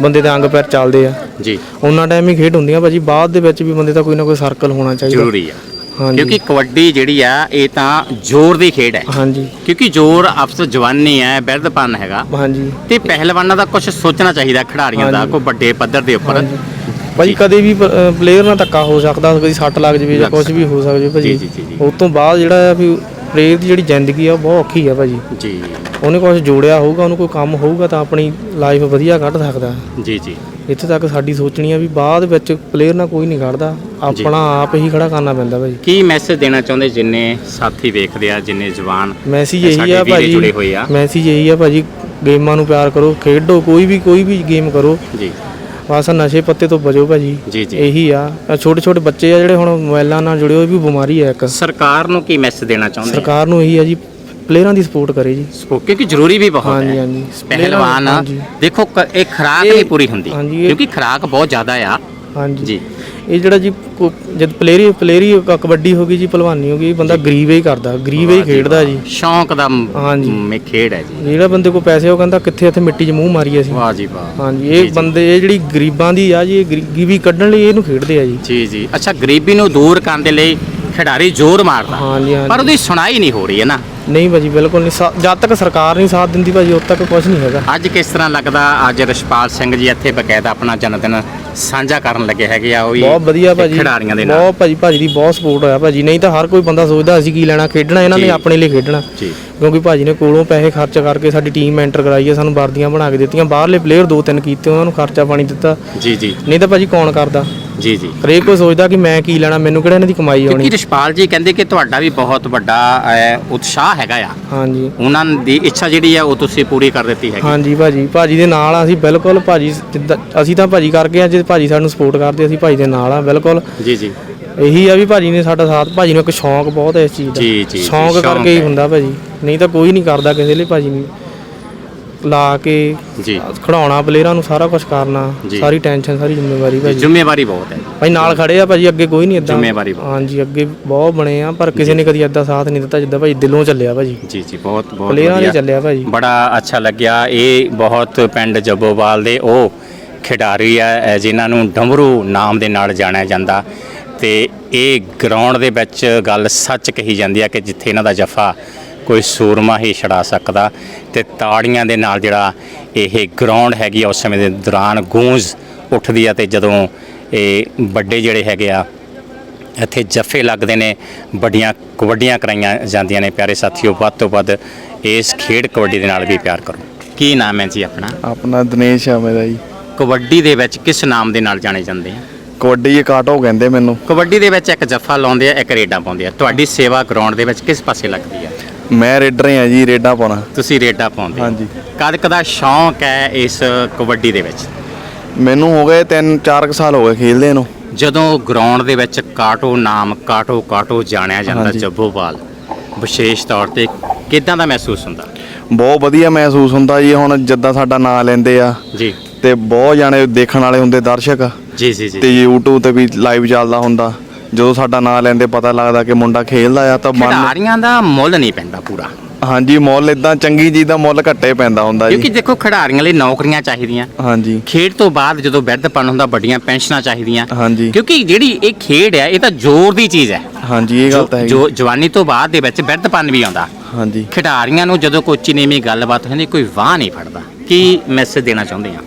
ਬੰਦੇ ਦੇ ਅੰਗ ਪੈਰ ਚੱਲਦੇ ਆ। ਜੀ। ਉਹਨਾਂ ਟਾਈਮ ਹੀ ਖੇਡ ਹੁੰਦੀਆਂ ਭਾਜੀ। ਬਾਅਦ ਦੇ ਵਿੱਚ ਵੀ ਬੰਦੇ ਦਾ ਕੋਈ ਨਾ ਕੋਈ ਸਰਕਲ ਹੋਣਾ ਚਾਹੀਦਾ। ਜ਼ਰੂਰੀ ਆ। ਹਾਂਜੀ। ਕਿਉਂਕਿ ਕਬੱਡੀ ਜਿਹੜੀ ਆ ਇਹ ਤਾਂ ਜ਼ੋਰ ਦੀ ਖੇਡ ਹੈ। ਹਾਂਜੀ। ਕਿਉਂਕਿ ਜ਼ੋਰ ਅਫਸਰ ਜਵਾਨੀ ਹੈ ਬਿਰਧਪਨ ਹੈਗਾ। ਹਾਂਜੀ। ਤੇ ਪਹਿਲਵਾਨਾਂ ਦਾ ਕੁਝ ਸੋਚਣਾ ਚਾਹੀਦਾ ਖਿਡਾਰੀਆਂ ਦਾ ਹਾਂਜੀ। ਕੋਈ ਵੱਡੇ ਪੱਧਰ ਦੇ ਉੱਪਰ। ਹਾਂਜੀ। ਭਾਜੀ ਕਦੇ ਵੀ ਪਲੇਅਰ ਨਾਲ ਧੱਕਾ ਹੋ ਸਕਦਾ ਕਦੀ ਸੱਟ ਲੱਗ ਜਵੇ ਜਾਂ ਲੱਗ ਕੁਝ ਵੀ ਹੋ ਸਕਦਾ ਭਾਜੀ। ਜੀ, ਜੀ, ਜੀ। ਉਸ ਤੋਂ ਬਾਅਦ ਜਿਹੜਾ ਆ ਵੀ ਪਲੇਅਰ ਦੀ ਜਿਹੜੀ ਜ਼ਿੰਦਗੀ ਆ ਉਹ ਬਹੁਤ ਔਖੀ ਆ ਭਾਜੀ। ਜੀ। ਉਹਨੇ ਕੁਝ ਜੋੜਿਆ ਹੋਊਗਾ ਉਹਨੂੰ ਕੋਈ ਕੰਮ ਹੋਊਗਾ ਤਾਂ ਆਪਣੀ ਲਾਈਫ ਵਧੀਆ ਕੱਢ ਸਕਦਾ। ਜੀ ਜੀ। ਇੱਥੇ ਤੱਕ ਸਾਡੀ ਸੋਚਣੀ ਆ ਵੀ ਬਾਅਦ ਵਿੱਚ ਪਲੇਅਰ ਨਾਲ ਕੋਈ ਨਹੀਂ ਖੜਦਾ ਆਪਣਾ ਆਪ ਹੀ ਖੜਾ ਕਰਨਾ ਪੈਂਦਾ ਭਾਜੀ। ਕੀ ਮੈਸੇਜ ਦੇਣਾ ਚਾਹੁੰਦੇ ਜਿੰਨੇ ਸਾਥੀ ਵੇਖਦੇ ਆ ਜਿੰਨੇ ਜਵਾਨ ਮੈਸੇਜ ਇਹ ਆ ਭਾਜੀ। ਜੁੜੇ ਹੋਏ ਆ। ਮੈਸੇਜ ਇਹੀ ਆ ਭਾਜੀ ਗੇਮਾਂ ਨੂੰ ਪਿਆਰ ਕਰੋ ਖੇਡੋ ਕੋਈ ਵੀ ਕੋਈ ਵੀ ਗੇਮ ਕਰੋ। ਜੀ। ਬਸ ਨਸ਼ੇ ਪੱਤੇ ਤੋਂ ਬਚੋ ਭਾਜੀ। ਜੀ ਜੀ। ਇਹੀ ਆ। ਛੋਟੇ ਛੋਟੇ ਬੱਚੇ ਆ ਜਿਹੜੇ ਹੁਣ ਮੋਬਾਈਲਾਂ ਨਾਲ ਜੁੜੇ ਹੋਏ ਵੀ ਬਿਮਾਰੀ ਆ ਇੱਕ। ਸਰਕਾਰ ਨੂੰ ਕੀ ਮੈਸੇਜ ਦੇਣਾ ਚਾਹੁੰਦੇ ਸਰਕਾਰ ਨੂੰ ਇਹੀ ਆ ਜੀ ਪਲੇਅਰਾਂ ਦੀ ਸਪੋਰਟ ਕਰੇ ਜੀ। ਆ ਕਿਉਂਕਿ ਜ਼ਰੂਰੀ ਵੀ ਬਹੁਤ ਹਾਂਜੀ, ਹੈ। ਹਾਂਜੀ। ਪਹਿਲਵਾਨ ਹਾਂਜੀ। ਦੇਖੋ ਕ- ਇਹ ਖਰਾਕ ਇਹ- ਨਹੀਂ ਪੂਰੀ ਹੁੰਦੀ ਹਾਂਜੀ, ਇਹ- ਕਿਉਂਕਿ ਖਰਾਕ ਬਹੁਤ ਜ਼ਿਆਦਾ ਆ। ਹਾਂਜੀ। ਜੀ। ਇਹ ਜਿਹੜਾ ਜੀ ਕੋ- ਜਦ ਪਲੇਅਰੀ ਕ- ਕਬੱਡੀ ਹੋ ਗਈ ਜੀ ਭਲਵਾਨੀ ਹੋ ਗਈ ਬੰਦਾ ਗਰੀਬ ਹੀ ਕਰਦਾ ਗਰੀਬ ਹੀ ਖੇਡਦਾ ਜੀ। ਸ਼ੌਂਕ ਦਾ ਮ- ਹਾਂਜੀ। ਮ- ਖੇਡ ਹੈ ਜੀ। ਜਿਹੜਾ ਬੰਦੇ ਕੋਲ ਪੈਸੇ ਉਹ ਕਹਿੰਦਾ ਕਿੱਥੇ ਇੱਥੇ ਮਿੱਟੀ 'ਚ ਮੂੰਹ ਮਾਰੀਏ ਅਸੀਂ। ਵਾਹ ਜੀ ਵਾਹ। ਹਾਂਜੀ ਜੀ, ਇਹ ਜੀ। ਬੰਦੇ ਇਹ ਜਿਹੜੀ ਗਰੀਬਾਂ ਦੀ ਆ ਜੀ ਇਹ ਗਰੀਬੀ ਕੱਢਣ ਲਈ ਇਹਨੂੰ ਖੇਡਦੇ ਆ ਜੀ। ਜੀ ਜੀ। ਅੱਛਾ ਗਰੀਬੀ ਨੂੰ ਦੂਰ ਕਰਨ ਦੇ ਲਈ ਖਿਡਾਰੀ ਜ਼ੋਰ ਮਾਰਦਾ। ਹਾਂਜੀ ਪਰ ਹਾਂਜੀ ਉਹਦੀ ਸੁਣਾਈ ਨਹੀਂ ਹੋ ਰਹੀ ਹੈ ਨਾ। ਨਹੀਂ ਭਾਜੀ ਬਿਲਕੁਲ ਨਹੀਂ। ਸਾ- ਜਦ ਤੱਕ ਸਰਕਾਰ ਨਹੀਂ ਸਾਥ ਦਿੰਦੀ ਭਾਜੀ ਉਦ ਤੱਕ ਕੁਝ ਨਹੀਂ ਹੈਗਾ। ਅੱਜ ਕਿਸ ਤਰ੍ਹਾਂ ਲੱਗਦਾ? ਅੱਜ ਰਸ਼ਪਾਲ ਸਿੰਘ ਜੀ ਇੱਥੇ ਬਕਾਇਦਾ ਆਪਣਾ ਜਨਮ ਦਿਨ ਸਾਂਝਾ ਕਰਨ ਲੱਗੇ ਹੈਗੇ ਆ ਉਹ ਵੀ ਬਹੁਤ ਵਧੀਆ ਭਾਜੀ। ਖਿਡਾਰੀਆਂ ਦੇ ਨਾਲ। ਬਹੁਤ ਭਾਜੀ ਭਾਜੀ ਦੀ ਬਹੁਤ ਸਪੋਰਟ ਹੋਇਆ ਭਾਜੀ। ਨਹੀਂ ਤਾਂ ਹਰ ਕੋਈ ਬੰਦਾ ਸੋਚਦਾ ਅਸੀਂ ਕੀ ਲੈਣਾ ਖੇਡਣਾ ਇਹਨਾਂ ਜੀ। ਨੇ ਆਪਣੇ ਲਈ ਖੇਡਣਾ। ਜੀ। ਕਿਉਂਕਿ ਭਾਜੀ ਨੇ ਕੋਲੋਂ ਪੈਸੇ ਖਰਚ ਕਰਕੇ ਸਾਡੀ ਟੀਮ ਐਂਟਰ ਕਰਾਈ ਹੈ ਸਾਨੂੰ ਵਰਦੀਆਂ ਬਣਾ ਕੇ ਦਿੱਤੀਆਂ। ਬਾਹਰਲੇ ਪਲੇਅਰ ਦੋ ਤਿੰਨ ਕੀਤੇ ਉਹਨਾਂ ਨੂੰ ਖਰਚਾ ਪਾਣੀ ਦਿੱਤਾ। ਜੀ ਜੀ। ਨਹੀਂ ਤਾਂ ਭਾਜੀ ਕੌਣ ਕਰਦਾ? ਜੀ ਜੀ। ਹਰੇਕ ਕੋਈ ਸੋਚਦਾ ਕਿ ਮੈਂ ਕੀ ਲੈਣਾ ਮੈਨੂੰ ਕਿਹੜਾ ਇਹਨਾਂ ਦੀ ਕਮਾਈ ਆਉਣੀ? ਕਿਉਂਕਿ ਰਸ਼ਪਾਲ ਜੀ ਕਹਿੰਦੇ ਕਿ ਤੁਹਾਡਾ ਵੀ ਬਹੁਤ ਵੱਡਾ ਅਹ, ਉਤਸ਼ਾਹ ਹੈਗਾ ਆ। ਹਾਂਜੀ। ਉਹਨਾਂ ਦੀ ਇੱਛਾ ਜਿਹੜੀ ਆ ਉਹ ਤੁਸੀਂ ਪੂਰੀ ਕਰ ਦਿੱਤੀ ਹੈਗੀ। ਹਾਂਜੀ ਭਾਜੀ। ਭਾਜੀ ਦੇ ਨਾਲ ਆ ਅਸੀਂ ਬਿਲਕੁਲ ਭਾਜੀ ਜਿੱਦਾਂ ਅਸੀਂ ਤਾਂ ਭਾਜੀ ਕਰਕੇ ਆ ਜੇ ਭਾਜੀ ਸਾਨੂੰ ਸਪੋਰਟ ਕਰਦੇ ਅਸੀਂ ਭਾਜੀ ਦੇ ਨਾਲ ਆ ਬਿਲਕੁਲ। ਜੀ ਜੀ। ਇਹੀ ਆ ਵੀ ਭਾਜੀ ਨੇ ਸਾਡਾ ਸਾਥ ਭਾਜੀ ਨੂੰ ਇੱਕ ਸ਼ੌਂਕ ਬਹੁਤ ਹੈ ਇਸ ਚੀਜ਼ ਦਾ। ਜੀ, ਜੀ, ਜੀ, ਸ਼ੌਂਕ ਸ਼ੌਂਕ ਕਰਕੇ ਹੀ ਹੈ। ਹੁੰਦਾ ਭਾਜੀ। ਨਹੀਂ ਤਾਂ ਕੋਈ ਨਹੀਂ ਕਰਦਾ ਕਿਸੇ ਲਈ ਭਾਜੀ ਨੂੰ। ਲਾ ਕੇ ਜੀ। ਖੜਾਉਣਾ ਪਲੇਅਰਾਂ ਨੂੰ ਸਾਰਾ ਕੁਝ ਕਰਨਾ ਜੀ। ਸਾਰੀ ਟੈਨਸ਼ਨ ਸਾਰੀ ਜ਼ਿੰਮੇਵਾਰੀ ਭਾਜੀ। ਜ਼ਿੰਮੇਵਾਰੀ ਬਹੁਤ ਹੈ। ਭਾਈ ਨਾਲ ਖੜੇ ਆ ਭਾਜੀ ਅੱਗੇ ਕੋਈ ਨਹੀਂ ਇਦਾਂ ਜ਼ਿੰਮੇਵਾਰੀ ਬਹੁਤ। ਹਾਂਜੀ ਅੱਗੇ ਬਹੁਤ ਬਣੇ ਆ ਪਰ ਕਿਸੇ ਨੇ ਕਦੀ ਏਦਾਂ ਸਾਥ ਨਹੀਂ ਦਿੱਤਾ ਜਿੱਦਾਂ ਭਾਜੀ ਦਿਲੋਂ ਚੱਲਿਆ ਭਾਜੀ। ਜੀ ਜੀ ਬਹੁਤ ਬਹੁਤ ਪਲੇਅਰਾਂ ਨੇ ਵਧੀਆ। ਚੱਲਿਆ ਭਾਜੀ। ਬੜਾ ਅੱਛਾ ਲੱਗਿਆ। ਇਹ ਬਹੁਤ ਪਿੰਡ ਜੱਬੋਵਾਲ ਦੇ ਉਹ ਖਿਡਾਰੀ ਆ ਅ, ਜਿਨ੍ਹਾਂ ਨੂੰ ਡਮਰੂ ਨਾਮ ਦੇ ਨਾਲ ਜਾਣਿਆ ਜਾਂਦਾ। ਤੇ ਇਹ ਗਰਾਊਂਡ ਦੇ ਵਿੱਚ ਗੱਲ ਸੱਚ ਕਹੀ ਜਾਂਦੀ ਆ ਕਿ ਜਿੱਥੇ ਇਹਨਾਂ ਦਾ ਜਫਾ ਕੋਈ ਸੂਰਮਾ ਹੀ ਛੜਾ ਸਕਦਾ ਤੇ ਤਾੜੀਆਂ ਦੇ ਨਾਲ ਜਿਹੜਾ ਇਹ ਗਰਾਊਂਡ ਹੈਗੀ ਉਸ ਸਮੇਂ ਦੇ ਦੌਰਾਨ ਗੂੰਜ ਉੱਠਦੀ ਆ ਤੇ ਜਦੋਂ ਇਹ ਵੱਡੇ ਜਿਹੜੇ ਹੈਗੇ ਆ ਇੱਥੇ ਜੱਫੇ ਲੱਗਦੇ ਨੇ ਵੱਡੀਆਂ ਕਬੱਡੀਆਂ ਕਰਾਈਆਂ ਜਾਂਦੀਆਂ ਨੇ ਪਿਆਰੇ ਸਾਥੀਓ ਵੱਧ ਤੋਂ ਵੱਧ ਇਸ ਖੇਡ ਕਬੱਡੀ ਦੇ ਨਾਲ ਵੀ ਪਿਆਰ ਕਰੋ। ਕੀ ਨਾਮ ਹੈ ਜੀ ਆਪਣਾ? ਆਪਣਾ ਦਿਨੇਸ਼ ਆ ਮੇਰਾ ਜੀ। ਕਬੱਡੀ ਦੇ ਵਿੱਚ ਕਿਸ ਨਾਮ ਦੇ ਨਾਲ ਜਾਣੇ ਜਾਂਦੇ ਆ? ਕਬੱਡੀ ਇਹ ਕਾਟੋ ਕਹਿੰਦੇ ਮੈਨੂੰ। ਕਬੱਡੀ ਦੇ ਵਿੱਚ ਇੱਕ ਜੱਫਾ ਲਾਉਂਦੇ ਆ ਇੱਕ ਰੇਡਾਂ ਪਾਉਂਦੇ ਆ। ਤੁਹਾਡੀ ਸੇਵਾ ਗਰਾਊਂਡ ਦੇ ਵਿੱਚ ਕਿਸ ਪਾਸੇ ਲੱਗਦੀ ਆ? ਮੈਂ ਰੇਡਰ ਆ ਜੀ ਰੇਡਾਂ ਪਾਉਣਾ। ਤੁਸੀਂ ਰੇਡਾਂ ਪਾਉਂਦੇ ਹੋ। ਹਾਂਜੀ। ਕਦ ਕਦਾ ਸ਼ੌਂਕ ਹੈ ਇਸ ਕਬੱਡੀ ਦੇ ਵਿੱਚ? ਮੈਨੂੰ ਹੋ ਗਏ 3-4 ਸਾਲ ਹੋ ਗਏ ਖੇਲਦੇ ਨੂੰ। ਜਦੋਂ ਗਰਾਊਂਡ ਦੇ ਵਿੱਚ ਕਾਟੋ ਨਾਮ ਕਾਟੋ ਕਾਟੋ ਜਾਣਿਆ ਜਾਂਦਾ ਹਾਂਜੀ। ਜੱਬੋਵਾਲ ਵਿਸ਼ੇਸ਼ ਤੌਰ ਤੇ ਕਿਦਾਂ ਦਾ ਮਹਿਸੂਸ ਹੁੰਦਾ? ਬਹੁਤ ਵਧੀਆ ਮਹਿਸੂਸ ਹੁੰਦਾ ਜੀ ਹੁਣ ਜਿੱਦਾਂ ਸਾਡਾ ਨਾਂ ਲੈਂਦੇ ਆ। ਜੀ। ਤੇ ਬਹੁਤ ਜਾਣੇ ਦੇਖਣ ਵਾਲੇ ਹੁੰਦੇ ਦਰਸ਼ਕ। ਜੀ ਜੀ ਜੀ। ਤੇ YouTube ਤੇ ਵੀ ਲਾਈਵ ਚੱਲਦਾ ਹੁੰਦਾ। ਜਦੋਂ ਸਾਡਾ ਨਾਂ ਲੈਂਦੇ ਪਤਾ ਲੱਗਦਾ ਕਿ ਮੁੰਡਾ ਖੇਲਦਾ ਆ ਤਾਂ ਮਨ ਖਿਡਾਰੀਆਂ ਦਾ ਮੁੱਲ ਨਹੀਂ ਪੈਂਦਾ ਪੂਰਾ। ਹਾਂਜੀ ਮੁੱਲ ਇਦਾਂ ਚੰਗੀ ਚੀਜ਼ ਦਾ ਮੁੱਲ ਘੱਟੇ ਪੈਂਦਾ ਹੁੰਦਾ ਕਿਉਂਕਿ ਜੀ ਦੇਖੋ ਖਿਡਾਰੀਆਂ ਲਈ ਨੌਕਰੀਆਂ ਚਾਹੀਦੀਆਂ। ਹਾਂਜੀ। ਖੇਡ ਤੋਂ ਬਾਅਦ ਜਦੋਂ ਬਿਰਧਪਨ ਹੁੰਦਾ ਵੱਡੀਆਂ ਪੈਨਸ਼ਨਾਂ ਚਾਹੀਦੀਆਂ। ਹਾਂਜੀ। ਕਿਉਂਕਿ ਜਿਹੜੀ ਇਹ ਖੇਡ ਹੈ ਇਹ ਤਾਂ ਜ਼ੋਰ ਦੀ ਚੀਜ਼ ਹੈ ਹਾਂਜੀ ਇਹ ਗੱਲ ਤਾਂ ਹੈਗੀ ਜੋ। ਜਵਾਨੀ ਤੋਂ ਬਾਅਦ ਦੇ ਵਿੱਚ ਬਿਰਧਪਨ ਵੀ ਆਉਂਦਾ। ਹਾਂਜੀ। ਖਿਡਾਰੀਆਂ ਨੂੰ ਜਦੋਂ ਕੋਈ ਉੱਚੀ ਨੀਵੀਂ ਗੱਲਬਾਤ ਹੁੰਦੀ ਕੋਈ ਵਾਹ ਨਹੀਂ ਫੜਦਾ। ਕੀ ਮੈਸੇਜ ਦੇਣਾ ਚਾਹੁੰਦੇ ਆ?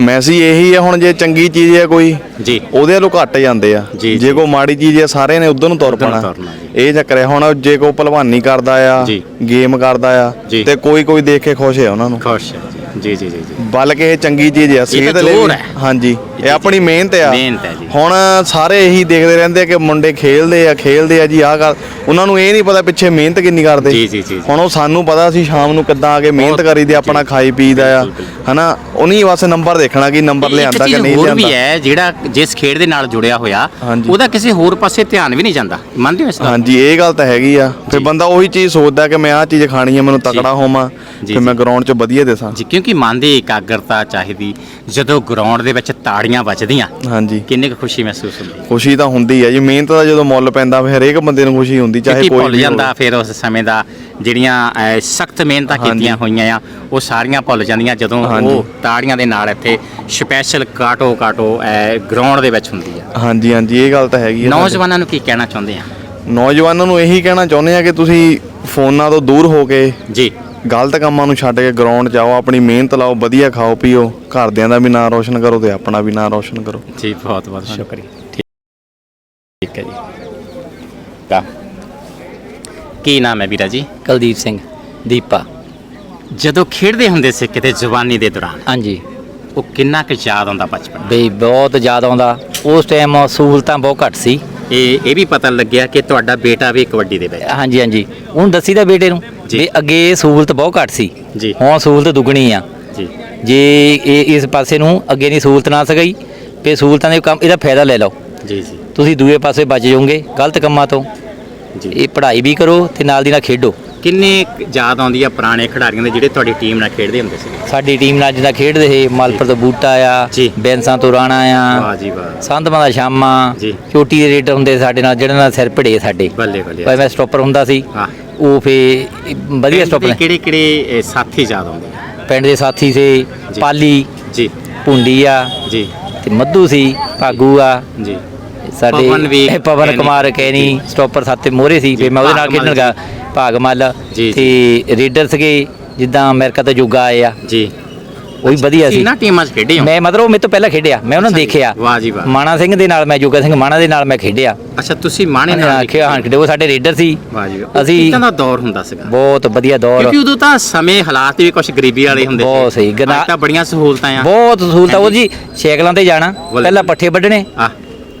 ਮੈਸੇਜ ਇਹੀ ਹੈ ਹੁਣ ਜੇ ਚੰਗੀ ਚੀਜ਼ ਹੈ ਕੋਈ ਜੀ ਉਹਦੇ ਵੱਲੋਂ ਘੱਟ ਜਾਂਦੇ ਆ ਜੀ। ਕੋਈ ਮਾੜੀ ਚੀਜ਼ ਹੈ ਸਾਰੇ ਨੇ ਉਧਰ ਨੂੰ ਤੁਰ ਉੱਧਰ ਨੂੰ ਪੈਣਾ ਤੁਰਨਾ ਇਹ ਚੱਕਰ ਹੈ ਹੁਣ ਜੇ ਕੋਈ ਭਲਵਾਨੀ ਕਰਦਾ ਆ ਜੀ। ਗੇਮ ਕਰਦਾ ਆ ਜੀ। ਤੇ ਕੋਈ ਕੋਈ ਦੇਖ ਕੇ ਖੁਸ਼ ਹੈ ਉਹਨਾਂ ਨੂੰ ਖੁਸ਼ ਹੈ ਜੀ ਜੀ ਜੀ ਜੀ ਬਲਕਿ ਇਹ ਚੰਗੀ ਚੀਜ਼ ਆ ਸਿਹਤ ਲਈ ਜ਼ੋਰ ਵੀ। ਹੈ। ਹਾਂਜੀ ਇਹ ਆਪਣੀ ਮਿਹਨਤ ਆ ਮਿਹਨਤ ਹੈ ਜੀ। ਹੁਣ ਸਾਰੇ ਇਹੀ ਦੇਖਦੇ ਰਹਿੰਦੇ ਆ ਕਿ ਮੁੰਡੇ ਖੇਲਦੇ ਆ ਖੇਲਦੇ ਆ ਜੀ ਆਹ ਗੱਲ ਉਹਨਾਂ ਨੂੰ ਇਹ ਨਹੀਂ ਪਤਾ ਪਿੱਛੇ ਮਿਹਨਤ ਕਿੰਨੀ ਕਰਦੇ ਜੀ, ਜੀ, ਜੀ। ਹੁਣ ਉਹ ਸਾਨੂੰ ਪਤਾ ਸੀ ਸ਼ਾਮ ਨੂੰ ਕਿੱਦਾਂ ਆ ਕੇ ਮਿਹਨਤ ਕਰੀਦੀ ਆਪਣਾ। ਖਾਈ ਪੀਦਾ ਆ। ਹਨਾ ਉਹਨੀ ਬਸ ਨੰਬਰ ਦੇਖਣਾ ਕਿ ਨੰਬਰ ਲਿਆਂਦਾ ਕਿ ਨਹੀਂ ਹੋਰ ਵੀ ਲਿਆਂਦਾ ਹੈ ਜਿਹੜਾ ਜਿਸ ਖੇਡ ਦੇ ਨਾਲ ਜੁੜਿਆ ਹੋਇਆ। ਉਹਦਾ ਕਿਸੇ ਹੋਰ ਪਾਸੇ ਧਿਆਨ ਵੀ ਨਹੀਂ ਜਾਂਦਾ ਮੰਨਦੇ ਹੋ ਇਸ ਗੱਲ ਹਾਂਜੀ ਇਹ ਗੱਲ ਤਾਂ ਹੈਗੀ ਆ ਫਿਰ। ਬੰਦਾ ਉਹੀ ਚੀਜ਼ ਸੋਚਦਾ ਕਿ ਮੈਂ ਆਹ ਚੀਜ਼ ਖਾਣੀ ਆ ਮੈਨੂੰ ਤਕੜਾ ਹੋਵਾਂ ਫਿਰ ਮੈਂ। ਗਰਾਊਂਡ 'ਚ ਵਧੀਆ ਦੇਸਾਂ ਜੀ ਕਿਉਂਕਿ ਮਨ ਦੀ ਇਕਾਗਰਤਾ ਚਾਹੀਦੀ ਜਦੋਂ ਗਰਾਊਂਡ ਦੇ ਵਿੱਚ ਤਾੜੀਆਂ ਵੱਜਦੀਆਂ ਹਾਂਜੀ ਕਿੰਨੀ ਕੁ ਖੁਸ਼ੀ ਮਹਿਸੂਸ ਹੁੰਦੀ ਖੁਸ਼ੀ ਤਾਂ ਹੁੰਦੀ ਹੈ ਜੀ ਮਿਹਨਤ ਦਾ ਜਦੋਂ ਮੁੱਲ ਪੈਂਦਾ ਫਿਰ ਹਰੇਕ ਬੰਦੇ ਨੂੰ ਖੁਸ਼ੀ ਹੁੰਦੀ ਚਾਹੇ ਕੋਈ ਭੁੱਲ ਵੀ ਜਾਂਦਾ। ਫਿਰ ਉਸ ਸਮੇਂ ਦਾ ਜਿਹੜੀਆਂ ਸਖਤ ਮਿਹਨਤਾਂ। ਕੀਤੀਆਂ ਹੋਈਆਂ ਆ ਉਹ ਸਾਰੀਆਂ ਭੁੱਲ ਜਾਂਦੀਆਂ ਜਦੋਂ। ਉਹ ਤਾੜੀਆਂ ਦੇ ਨਾਲ ਇੱਥੇ ਸਪੈਸ਼ਲ ਕਾਟੋ ਕਾਟੋ ਗਰਾਊਂਡ ਦੇ ਵਿੱਚ ਹੁੰਦੀ ਆ ਹਾਂਜੀ ਹਾਂਜੀ ਇਹ ਗੱਲ ਤਾਂ ਹੈਗੀ ਆ ਨੌਜਵਾਨਾਂ ਨੂੰ ਕੀ ਕਹਿਣਾ ਚਾਹੁੰਦੇ ਆ। ਨੌਜਵਾਨਾਂ ਨੂੰ ਇਹੀ ਕਹਿਣਾ ਚਾਹੁੰਦੇ ਆ ਕਿ ਤੁਸੀਂ ਫੋਨਾਂ ਤੋਂ ਦੂਰ ਹੋ ਕੇ ਜੀ ਗਲਤ ਕੰਮਾਂ ਨੂੰ ਛੱਡ ਕੇ ਗਰਾਊਂਡ ਜਾਓ ਆਪਣੀ ਮਿਹਨਤ ਲਾਓ ਵਧੀਆ ਖਾਓ ਪੀਓ। ਘਰਦਿਆਂ ਦਾ ਵੀ ਨਾਂ ਰੋਸ਼ਨ ਕਰੋ ਤੇ ਆਪਣਾ ਵੀ ਨਾਂ ਰੋਸ਼ਨ ਕਰੋ। ਜੀ ਬਹੁਤ ਬਹੁਤ ਸ਼ੁਕਰੀਆ। ਠੀਕ ਠੀਕ ਹੈ ਜੀ। ਤਾਂ ਕੀ ਨਾਮ ਹੈ ਵੀਰਾ ਜੀ? ਕੁਲਦੀਪ ਸਿੰਘ ਦੀਪਾ। ਜਦੋਂ ਖੇਡਦੇ ਹੁੰਦੇ ਸੀ ਕਿਤੇ ਜਵਾਨੀ ਦੇ ਦੌਰਾਨ ਹਾਂਜੀ। ਉਹ ਕਿੰਨਾ ਕੁ ਯਾਦ ਆਉਂਦਾ ਬਚਪਨ? ਬਈ ਬਹੁਤ ਜ਼ਿਆਦਾ ਆਉਂਦਾ। ਉਸ ਟਾਈਮ ਸਹੂਲਤਾਂ ਬਹੁਤ ਘੱਟ ਸੀ। ਇਹ ਇਹ ਵੀ ਪਤਾ ਲੱਗਿਆ ਕਿ ਤੁਹਾਡਾ ਬੇਟਾ ਵੀ ਕਬੱਡੀ ਦੇ ਵਿੱਚ। ਹਾਂਜੀ ਹਾਂਜੀ। ਹੁਣ ਦੱਸੀ ਦਾ ਬੇਟੇ ਨੂੰ। ਵੀ ਅੱਗੇ ਸਹੂਲਤ ਬਹੁਤ ਘੱਟ ਸੀ। ਜੀ। ਹੁਣ ਸਹੂਲਤ ਦੁੱਗਣੀ ਆ। ਜੀ। ਜੇ ਇਹ ਇਸ ਪਾਸੇ ਨੂੰ ਅੱਗੇ ਦੀ ਸਹੂਲਤ ਨਾ ਸਕਈ ਤੇ ਸਹੂਲਤਾਂ ਦੇ ਕੰਮ ਇਹਦਾ ਫਾਇਦਾ ਲੈ ਲਓ। ਜੀ ਜੀ। ਤੁਸੀਂ ਦੂਏ ਪਾਸੇ ਬਚ ਜਾਓਗੇ ਗਲਤ ਕੰਮਾਂ ਤੋਂ। ਜੀ। ਇਹ ਪੜ੍ਹਾਈ ਵੀ ਕਰੋ ਤੇ ਨਾਲ ਦੀ ਨਾਲ ਖੇਡੋ। ਕਿੰਨੇ ਯਾਦ ਆਉਂਦੀ ਆ ਪੁਰਾਣੇ ਖਿਡਾਰੀਆਂ ਦੇ ਜਿਹੜੇ ਤੁਹਾਡੀ ਟੀਮ ਨਾਲ ਖੇਡਦੇ ਹੁੰਦੇ ਸੀ? ਸਾਡੀ ਟੀਮ ਨਾਲ ਜਿੱਦਾਂ ਖੇਡਦੇ ਸੀ ਮਾਲਪੁਰ ਤੋਂ ਬੂਟਾ ਆ। ਬੈਂਸਾਂ ਤੋਂ ਰਾਣਾ ਆ ਵਾਹ ਜੀ ਵਾਹ। ਸੰਧਵਾਂ ਦਾ ਸ਼ਾਮਾ ਜੀ। ਚੋਟੀ ਦੇ ਰੇਡਰ ਹੁੰਦੇ ਸਾਡੇ ਨਾਲ ਜਿਹਨਾਂ ਨਾਲ ਸਿਰ ਭੜੇ ਸਾਡੇ। ਬੱਲੇ ਬੱਲੇ। ਮੈਂ ਸਟਾਪਰ ਹੁੰਦਾ ਸੀ। ਉਹ ਫੇ ਵਧੀਆ ਸਟਾਪਰ ਕਿਹੜੇ ਕਿਹੜੇ ਸਾਥੀ ਯਾਦ ਆਉਂਦੇ? ਪਿੰਡ ਦੇ ਸਾਥੀ ਸੀ। ਪਾਲੀ ਜੀ। ਪੁੰਡੀ ਆ ਜੀ। ਤੇ ਮੱਧੂ ਸੀ ਭਾਗੂ ਆ। ਜੀ। ਸਾਡੇ ਪਵਨ। ਕੁਮਾਰ ਕੈਨੀ ਸਟਾਪਰ ਸਾਥੇ ਮੋਰੇ ਸੀ ਫੇ ਮੈਂ ਉਹਦੇ ਨਾਲ ਖੇਡਣ ਗਾ ਭਾਗਮਲ। ਤੇ ਰੇਡਰ ਸੀਗੇ ਜਿੱਦਾਂ ਅਮਰੀਕਾ ਤੋਂ ਜੁਗਾ ਆਏ ਆ। ਜੀ। ਉਹ ਵੀ ਵਧੀਆ ਸੀ। ਇਹਨਾਂ ਟੀਮਾਂ 'ਚ ਖੇਡੇ ਹੋ? ਮੈਂ ਮਤਲਬ ਉਹ ਮੇਰੇ ਤੋਂ ਪਹਿਲਾਂ ਖੇਡਿਆ ਮੈਂ ਉਹਨਾਂ ਨੂੰ ਦੇਖਿਆ। ਵਾਹ ਜੀ ਵਾਹ। ਮਾਣਾ ਸਿੰਘ ਦੇ ਨਾਲ ਮੈਂ ਜੋਗਾ ਸਿੰਘ ਮਾਣਾ ਦੇ ਨਾਲ ਮੈਂ ਖੇਡਿਆ। ਅੱਛਾ ਤੁਸੀਂ ਮਾਣੇ ਨਾਲ ਵੀ ਖੇਡ ਹਾਂ ਖੇਡੇ। ਉਹ ਸਾਡੇ ਰੇਡਰ ਸੀ। ਵਾਹ ਜੀ ਅਸੀਂ- ਕਿੱਦਾਂ ਦਾ ਦੌਰ ਹੁੰਦਾ ਸੀਗਾ? ਬਹੁਤ ਵਧੀਆ ਦੌਰ। ਕਿਉਂਕਿ ਉਦੋਂ ਤਾਂ ਸਮੇਂ ਹਾਲਾਤ ਵੀ ਕੁਝ ਗਰੀਬੀ ਵਾਲੇ ਹੁੰਦੇ ਬਹੁਤ ਸਹੀ, ਗਨਾ- ਤਾਂ ਬੜੀਆਂ ਸਹੂਲਤਾਂ ਆ। ਬਹੁਤ ਸਹੂਲਤ। ਉਹ ਜੀ ਸਾਈਕਲਾਂ ਤੇ ਜਾਣਾ। ਪਹਿਲਾਂ। ਪੱਠੇ ਵੱਢਣੇ। ਆ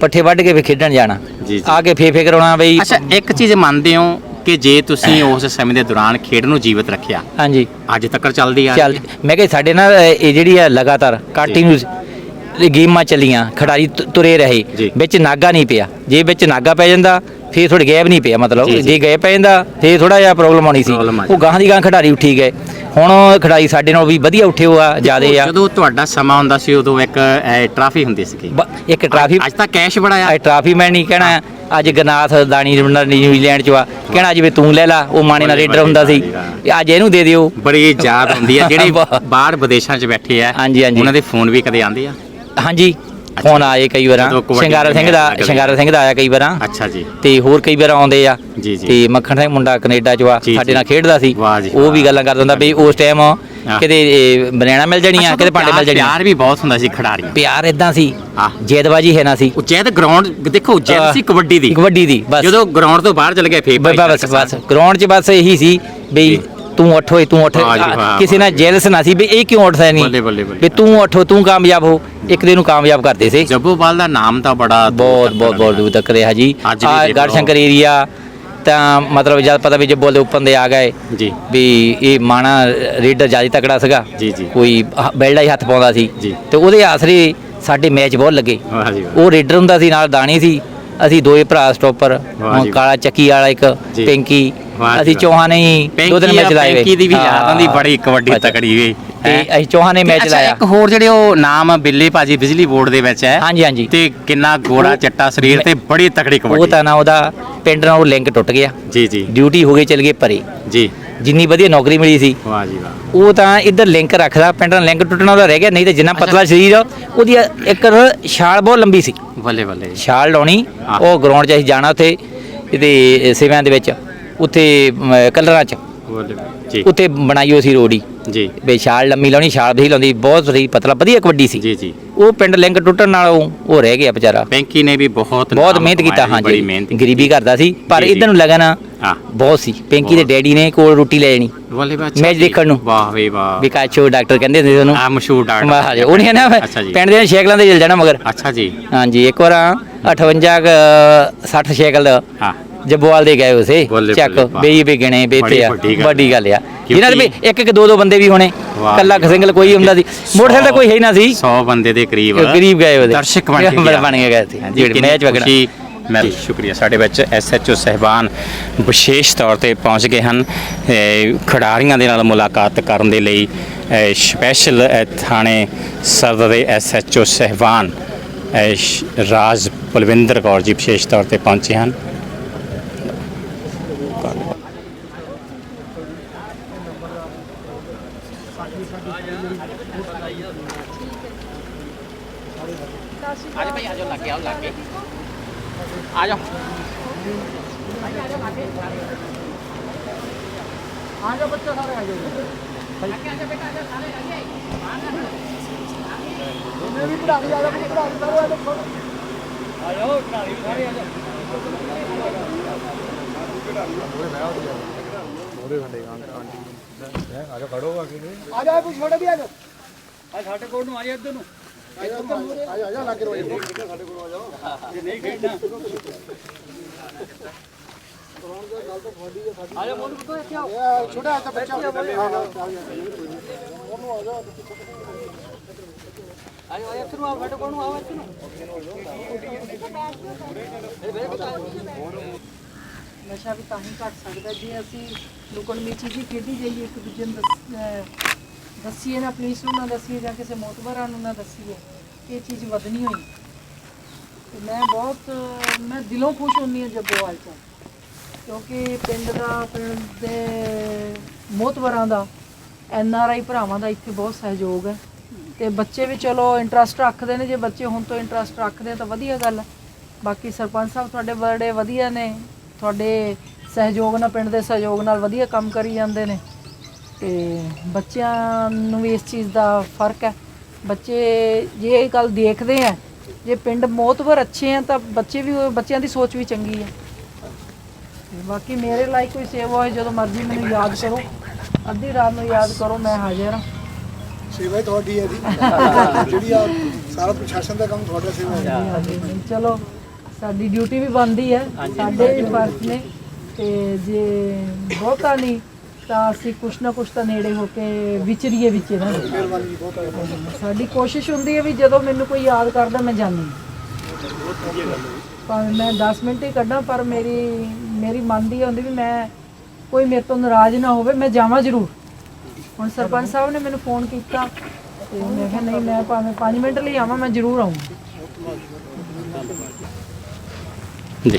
ਪੱਠੇ ਵੱਢ ਕੇ ਫਿਰ ਖੇਡਣ ਜਾਣਾ। ਜੀ, ਜੀ। ਆ ਕੇ ਫੇਰ ਫੇਰ ਕਰਾਉਣਾ ਬਈ ਅੱਛਾ ਇੱਕ ਚੀਜ਼ ਮੰਨਦੇ ਹੋ ਕਿ ਜੇ ਤੁਸੀਂ ਉਸ ਸਮੇਂ ਦੇ ਦੌਰਾਨ ਖੇਡ ਨੂੰ ਜੀਵਤ ਰੱਖਿਆ ਹਾਂਜੀ। ਅੱਜ ਤੱਕ ਚੱਲਦੀ ਆ ਚੱਲ ਮੈਂ ਕਿਹਾ ਸਾਡੇ ਨਾਲ ਇਹ ਜਿਹੜੀ ਆ ਲਗਾਤਾਰ ਕੰਟੀਨਿਊਸ ਗੇਮਾਂ ਚੱਲੀਆਂ ਖਿਡਾਰੀ ਤੁ- ਤੁਰੇ ਰਹੇ ਜੀ। ਵਿੱਚ ਨਾਗਾ ਨਹੀਂ ਪਿਆ। ਜੇ ਵਿੱਚ ਨਾਗਾ ਪੈ ਜਾਂਦਾ ਫੇਰ ਥੋੜੀ ਗੈਪ ਨਹੀਂ ਪਿਆ ਮਤਲਬ। ਜੀ, ਜੀ। ਜੇ ਗੈਪ ਪੈ ਜਾਂਦਾ ਫੇਰ ਥੋੜਾ ਜਿਹਾ ਪ੍ਰੋਬਲਮ ਆਉਣੀ ਸੀ। ਉਹ ਗਾਂ ਦੀ ਗਾਂ ਖਿਡਾਰੀ ਉੱਠੀ ਗਏ। ਹੁਣ ਖਿਡਾਰੀ ਸਾਡੇ ਨਾਲ ਵੀ ਵਧੀਆ ਉੱਠੇ ਹੋਆ ਜਿਆਦੇ ਆ। ਜਦੋਂ ਤੁਹਾਡਾ ਸਮਾਂ ਹੁੰਦਾ ਸੀ ਉਦੋਂ ਇੱਕ ਟਰਾਫੀ ਹੁੰਦੀ ਸੀ ਇੱਕ ਟਰਾਫੀ ਅੱਜ ਤਾਂ ਕੈਸ਼ ਬੜਾ ਆ ਟਰਾਫੀ ਮੈਂ ਨਹੀਂ ਕਹਿਣਾ। ਅੱਜ ਗਨਾਥ ਦਾਣੀ ਨਿਊਜ਼ੀਲੈਂਡ ਚ ਆ। ਕਹਿਣਾ ਜਿਵੇਂ ਤੂੰ ਲੈ ਲਾ ਉਹ ਮਾਣੇ ਨਾਲ ਰੇਡਰ ਹੁੰਦਾ ਸੀ। ਅੱਜ ਇਹਨੂੰ ਦੇ ਦਿਓ। ਬੜੀ ਯਾਦ ਹੁੰਦੀ ਆ। ਜਿਹੜੇ। ਬਾਹਰ ਵਿਦੇਸ਼ਾਂ 'ਚ ਬੈਠੇ ਆ। ਉਹਨਾਂ ਦੇ ਫੋਨ ਵੀ ਕਦੇ ਆਉਂਦੇ ਆ? ਹਾਂਜੀ। ਫੋਨ ਆਏ ਕਈ ਵਾਰਾਂ। ਜਦੋਂ ਕਬੱਡੀ ਸ਼ਿੰਗਾਰਾ ਸਿੰਘ ਦੇ ਲੱਗਦੇ। ਸ਼ਿੰਗਾਰਾ ਸਿੰਘ ਦਾ ਆਇਆ ਕਈ ਵਾਰਾਂ। ਅੱਛਾ ਜੀ। ਤੇ ਹੋਰ ਕਈ ਵਾਰ ਆਉਂਦੇ ਆ। ਜੀ, ਜੀ। ਤੇ ਮੱਖਣ ਸਿੰਘ ਮੁੰਡਾ ਕੈਨੇਡਾ ਚ ਵਾ ਜੀ, ਸਾਡੇ ਜੀ। ਨਾਲ ਖੇਡਦਾ ਸੀ। ਵਾਹ ਜੀ, ਉਹ ਵੀ ਵਾਹ। ਗੱਲਾਂ ਕਰਦਾ ਹੁੰਦਾ ਵੀ ਉਸ ਟਾਈਮ ਕਿਤੇ ਬਨੈਣਾ ਮਿਲ ਜਾਣੀਆਂ ਕਿਤੇ ਭਾਂਡੇ ਮਿਲ ਜਾਣੀਆਂ ਪਿਆਰ ਵੀ ਬਹੁਤ ਹੁੰਦਾ ਸੀ ਖਿਡਾਰੀਆਂ। ਪਿਆਰ ਇਦਾਂ ਸੀ। ਜੇਦਬਾਜੀ ਹੈ ਨਾ ਸੀ। ਉਹ ਜੈਦ ਗਰਾਊਂਡ ਦੇਖੋ ਜੈਦ ਸੀ ਕਬੱਡੀ ਦੀ। ਕਬੱਡੀ ਦੀ ਬਸ। ਜਦੋਂ ਗਰਾਊਂਡ ਤੋਂ ਬਾਹਰ ਚਲੇ ਗਏ ਫੇਰ ਬਸ ਬਸ। ਗਰਾਊਂਡ 'ਚ ਬਸ ਇਹੀ ਸੀ ਵੀ ਤੂੰ ਉੱਠ ਓਏ ਤੂੰ ਉੱਠ ਜੀ, ਕਿਸੇ ਨਾਲ ਜੈਲਸ ਨਾ ਸੀ ਵੀ ਇਹ ਕਿਉਂ ਉੱਠਦਾ ਨਹੀਂ ਬੱਲੇ, ਬੱਲੇ, ਬੱਲੇ। ਵੀ ਤੂੰ ਉੱਠੋ ਤੂੰ ਕਾਮਯਾਬ ਹੋ ਇੱਕ ਦਿਨ ਨੂੰ ਕਾਮਯਾਬ ਕਰਦੇ ਸੀ ਜੱਬੋਵਾਲ ਦਾ ਨਾਮ ਤਾਂ ਬੜਾ ਦੂਰ ਬਹੁਤ ਤੱਕ ਬਹੁਤ ਬਹੁਤ ਦੂਰ ਤੱਕ ਰਿਹਾ ਜੀ ਅੱਜ ਵੀ ਆ ਦੇਖ ਲਓ। ਗੜਸ਼ੰਕਰ ਏਰੀਆ ਤਾਂ ਮਤਲਬ ਜਦ ਪਤਾ ਵੀ ਜੇ ਬੋਲਦੇ ਉੱਪਰ ਦੇ ਆ ਗਏ ਜੀ ਵੀ ਇਹ ਮਾਣਾ ਰੀਡਰ ਜ਼ਿਆਦਾ ਤਕੜਾ ਸੀਗਾ ਜੀ, ਜੀ। ਕੋਈ ਹ- ਬੈਲਡਾ ਹੀ ਹੱਥ ਪਾਉਂਦਾ ਸੀ ਜੀ। ਤੇ ਉਹਦੇ ਆਸਰੇ ਸਾਡੇ ਮੈਚ ਬਹੁਤ ਲੱਗੇ ਵਾਹ ਜੀ ਵਾਹ। ਉਹ ਰੀਡਰ ਹੁੰਦਾ ਸੀ ਨਾਲ ਦਾਣੀ ਸੀ ਅਸੀਂ ਦੋਏ ਭਰਾ ਸਟਾਪਰ ਵਾਹ ਜੀ। ਕਾਲਾ ਚੱਕੀ ਵਾਲਾ ਇੱਕ ਜੀ। ਪਿੰਕੀ ਵਾਹ ਅਸੀਂ ਵਾਹ। ਚੌਹਾਨ ਹੀ ਦੋ ਦਿਨ ਮੈਚ ਲਾਏ ਪੈਂਕੀ ਦੀ ਵੀ ਯਾਦ ਆਉਂਦੀ। ਬੜੀ ਕਬੱਡੀ। ਤਕੜੀ ਵੀ ਤੇ। ਅਸੀਂ ਚੌਹਾਨ ਨੇ ਮੈਚ ਲਾਇਆ ਇੱਕ ਹੋਰ ਜਿਹੜੇ ਉਹ ਨਾਮ ਬਿੱਲੇ ਭਾਜੀ ਬਿਜਲੀ ਬੋਰਡ ਦੇ ਵਿੱਚ ਹੈ। ਹਾਂਜੀ ਹਾਂਜੀ। ਤੇ ਕਿੰਨਾ ਗੋੜਾ ਚੱਟਾ ਸਰੀਰ ਤੇ ਬੜੀ ਤਕੜੀ ਉਹ ਕਬੱਡੀ ਤਾਂ ਨਾ ਉਹਦਾ ਪਿੰਡ ਨਾਲ ਉਹ ਲਿੰਕ ਟੁੱਟ ਗਿਆ। ਜੀ ਜੀ। ਡਿਊਟੀ ਹੋ ਗਈ ਚਲ ਗਏ ਪਰੇ। ਜੀ। ਜਿੰਨੀ ਵਧੀਆ ਨੌਕਰੀ ਮਿਲੀ ਸੀ। ਵਾਹ ਜੀ ਵਾਹ। ਉਹ ਤਾਂ ਇੱਧਰ ਲਿੰਕ ਰੱਖਦਾ ਪਿੰਡ ਨਾਲ ਲਿੰਕ ਟੁੱਟਣਾ ਉਹਦਾ ਰਹਿ ਗਿਆ ਨਹੀਂ ਤੇ ਜਿੰਨਾ ਪਤਲਾ ਸਰੀਰ ਆ ਉਹਦੀ ਇੱਕ ਛਾਲ ਬਹੁਤ ਲੰਬੀ ਸੀ। ਬੱਲੇ ਬੱਲੇ। ਛਾਲ ਲਾਉਣੀ। ਉਹ ਗਰਾਊਂਡ 'ਚ ਅਸੀਂ ਜਾਣਾ ਉੱਥੇ ਇਹਦੇ ਸਿਵਿਆਂ ਦੇ ਵਿੱਚ। ਉੱਥੇ ਅਮ, ਕਲਰਾਂ 'ਚ। ਜੀ। ਉੱਥੇ ਬਣਾਈ ਹੋਈ ਸੀ ਰੋੜੀ। ਜੀ। ਵੀ ਛਾਲ ਲੰਮੀ ਲਾਉਣੀ ਛਾਲ ਵੀ ਲਾਉਂਦੀ ਬਹੁਤ ਸਹੀ ਪਤਲਾ ਵਧੀਆ ਕਬੱਡੀ ਸੀ। ਜੀ ਜੀ। ਉਹ ਪਿੰਡ ਲਿੰਕ ਟੁੱਟਣ ਨਾਲ ਉਹ ਉਹ ਰਹਿ ਗਿਆ ਵਿਚਾਰਾ। ਪੈਂਕੀ ਨੇ ਵੀ ਬਹੁਤ ਬਹੁਤ ਨਾਮ ਮਿਹਨਤ ਕੀਤਾ ਕਮਾਇਆ ਜੀ, ਬੜੀ ਹਾਂਜੀ ਗਰੀਬੀ ਕਰਦਾ ਸੀ ਪਰ ਜੀ, ਜੀ। ਇਧਰ ਨੂੰ ਲਗਨ ਹਾਂ। ਬਹੁਤ ਸੀ। ਪਿੰਕੀ ਦੇ ਡੈਡੀ ਨੇ ਕੋਲ ਰੋਟੀ ਲੈ ਜਾਣੀ। ਮੈਚ ਦੇਖਣ ਨੂੰ। ਵਾਹ ਵੇ ਵਾਹ। ਵੀ ਕਾਚੋ ਡਾਕਟਰ ਕਹਿੰਦੇ ਹੁੰਦੇ ਸੀ ਉਹਨੂੰ। ਆ ਮਸ਼ਹੂਰ ਡਾਕਟਰ। ਮਹਾਰਾਜ ਉਹਨੇ ਨਾ ਅੱਛਾ ਜੀ। ਪਿੰਡ ਦੇ ਸਾਈਕਲਾਂ ਤੇ ਚਲ ਜਾਣਾ ਮਗਰ। ਅੱਛਾ ਜੀ। ਹਾਂਜੀ ਇੱਕ ਵਾਰ 58 ਕੁ, 60 ਸਾਈਕਲ ਹਾਂ। ਜੱਬੋਵਾਲ ਦੇ ਗਏ ਉਸੇ ਬੱਲੇ ਚੱਕ ਬੱਲੇ। ਬਈ ਵੀ ਗਿਣੇ ਬੇਤੇ ਆ ਵੱਡੀ ਗੱਲ ਵੱਡੀ ਗੱਲ ਆ। ਜਿਨ੍ਹਾਂ ਦੇ ਵੀ ਇੱਕ ਇੱਕ ਦੋ ਦੋ ਬੰਦੇ ਵੀ ਹੋਣੇ ਵਾਹ ਕੱਲਾ। ਸਿੰਗਲ ਕੋਈ ਹੁੰਦਾ ਸੀ। ਮੋਟਰਸਾਈਕਲ ਤਾਂ ਕੋਈ ਹੈ ਹੀ ਨਾ ਸੀ। 100 ਬੰਦੇ ਦੇ ਕਰੀਬ ਗਰੀਬ ਗਏ ਉਹਦੇ। ਦਰਸ਼ਕ ਬਣ ਕੇ ਗਿਆ। ਬਣ ਕੇ ਗਏ ਸੀ। ਹਾਂਜੀ, ਜਿਹੜੇ ਕਿੰਨੀ ਮੈਚ ਵਗਣਾ ਖੁਸ਼ੀ ਮੈਂ ਸ਼ੁਕਰੀਆ। ਸਾਡੇ ਵਿੱਚ ਐਸਐਚਓ ਸਹਿਬਾਨ ਵਿਸ਼ੇਸ਼ ਤੌਰ ਤੇ ਪਹੁੰਚ ਗਏ ਹਨ। ਖਿਡਾਰੀਆਂ ਦੇ ਨਾਲ ਮੁਲਾਕਾਤ ਕਰਨ ਦੇ ਲਈ ਸਪੈਸ਼ਲ ਥਾਣੇ ਸਦਰ ਦੇ ਐਸਐਚਓ ਸਹਿਬਾਨ ਸ਼- ਰਾਜ ਬਲਵਿੰਦਰ ਕੌਰ ਜੀ ਵਿਸ਼ੇਸ਼ ਤੌਰ ਤੇ ਪਹੁੰਚੇ ਹਨ। ਆ ਜਾ ਆ ਬੱਚਾ ਸਾਰੇ ਆ ਜਾਓ। ਆ ਜਾ ਬੇਟਾ ਆ ਸਾਰੇ ਆ ਜਾਏ ਇਹਨੇ ਵੀ ਪੜਾ ਲਈ ਆ ਜਾ ਪੜਾ ਲਈ ਸਾਰੇ ਆ ਦੇਖੋ ਆ ਜਾਓ ਪੜਾ ਲਈ ਸਾਰੇ ਆ ਜਾ ਉਹਦੇ ਖੰਡੇ ਆਂਟੀ ਨਸ਼ਾ ਵੀ ਤਾਂ ਹੀ ਘਟ ਸਕਦਾ ਜੇ ਅਸੀਂ ਲੁਕਣ ਮੀਚੀ ਜੀ ਖੇਡੀ ਜਾਈਏ ਇੱਕ ਦੂਜੇ ਨੂੰ ਦੱਸ- ਦੱਸੀਏ ਨਾ, ਪੁਲਿਸ ਨੂੰ ਨਾ ਦੱਸੀਏ ਜਾਂ ਕਿਸੇ ਮੋਤਬਰਾਂ ਨੂੰ ਨਾ ਦੱਸੀਏ, ਇਹ ਚੀਜ਼ ਵਧਣੀ ਹੋਈ। ਤੇ ਮੈਂ ਬਹੁਤ, ਮੈਂ ਦਿਲੋਂ ਖੁਸ਼ ਹੁੰਨੀ ਹਾਂ ਜੱਬੋਵਾਲ ਤੋਂ, ਕਿਉਂਕਿ ਪਿੰਡ ਦਾ, ਪਿੰਡ ਦੇ ਮੋਤਬਰਾਂ ਦਾ, ਐਨ ਆਰ ਆਈ ਭਰਾਵਾਂ ਦਾ ਇੱਥੇ ਬਹੁਤ ਸਹਿਯੋਗ ਹੈ। ਤੇ ਬੱਚੇ ਵੀ ਚਲੋ ਇੰਟਰਸਟ ਰੱਖਦੇ ਨੇ, ਜੇ ਬੱਚੇ ਹੁਣ ਤੋਂ ਇੰਟਰਸਟ ਰੱਖਦੇ ਆ ਤਾਂ ਵਧੀਆ ਗੱਲ ਹੈ। ਬਾਕੀ ਸਰਪੰਚ ਸਾਹਿਬ ਤੁਹਾਡੇ ਬੜੇ ਵਧੀਆ ਨੇ, ਤੁਹਾਡੇ ਸਹਿਯੋਗ ਨਾਲ, ਪਿੰਡ ਦੇ ਸਹਿਯੋਗ ਨਾਲ ਵਧੀਆ ਕੰਮ ਕਰੀ ਜਾਂਦੇ ਨੇ। ਤੇ ਬੱਚਿਆਂ ਨੂੰ ਵੀ ਇਸ ਚੀਜ਼ ਦਾ ਫ਼ਰਕ ਹੈ। ਬੱਚੇ ਜੇ ਇਹ ਗੱਲ ਦੇਖਦੇ ਆ ਜੇ ਪਿੰਡ ਮੋਤਵਰ ਅੱਛੇ ਆ ਤਾਂ ਬੱਚੇ ਵੀ ਬੱਚਿਆਂ ਦੀ ਸੋਚ ਵੀ ਚੰਗੀ ਹੈ ਬਾਕੀ ਮੇਰੇ ਲਈ ਕੋਈ ਸੇਵਾ ਹੋਏ ਜਦੋਂ ਮਰਜ਼ੀ ਮੈਨੂੰ ਯਾਦ ਕਰੋ। ਅੱਧੀ ਰਾਤ ਨੂੰ ਯਾਦ ਕਰੋ ਮੈਂ ਹਾਜ਼ਰ ਹਾਂ। ਸੇਵਾ ਹੀ ਤੁਹਾਡੀ ਹੈ ਜੀ। ਜਿਹੜੀ ਆ ਸਾਰਾ ਪ੍ਰਸ਼ਾਸਨ ਦਾ ਕੰਮ ਤੁਹਾਡਾ ਸੇਵਾ ਹੈ। ਚਲੋ ਸਾਡੀ ਡਿਊਟੀ ਵੀ ਬਣਦੀ ਹੈ ਸਾਡੇ ਵੀ ਫਰਜ਼ ਨੇ। ਤੇ ਜੇ ਬਹੁਤਾ ਨਹੀਂ ਤਾਂ ਅਸੀਂ ਕੁਛ ਨਾ ਕੁਛ ਤਾਂ ਨੇੜੇ ਹੋ ਕੇ ਵਿਚਰੀਏ ਵਿੱਚ ਇਹਨਾਂ ਦੇ। ਸਾਡੀ ਕੋਸ਼ਿਸ਼ ਹੁੰਦੀ ਹੈ ਵੀ ਜਦੋਂ ਮੈਨੂੰ ਕੋਈ ਯਾਦ ਕਰਦਾ ਮੈਂ ਜਾਂਦੀ ਭਾਵੇਂ ਮੈਂ 10 ਮਿੰਟ ਹੀ ਕੱਢਾਂ, ਪਰ ਮੇਰੀ ਮੇਰੀ ਮਨ ਦੀ ਇਹ ਹੁੰਦੀ ਵੀ ਮੈਂ ਕੋਈ ਮੇਰੇ ਤੋਂ ਨਾਰਾਜ਼ ਨਾ ਹੋਵੇ, ਮੈਂ ਜਾਵਾਂ ਜ਼ਰੂਰ। ਹੁਣ ਸਰਪੰਚ ਸਾਹਿਬ ਨੇ ਮੈਨੂੰ ਫੋਨ ਕੀਤਾ ਤੇ ਮੈਂ ਕਿਹਾ ਨਹੀਂ, ਮੈਂ ਭਾਵੇਂ 5 ਮਿੰਟ ਲਈ ਆਵਾਂ, ਮੈਂ ਜ਼ਰੂਰ ਆਉਂਗੀ ਜੀ।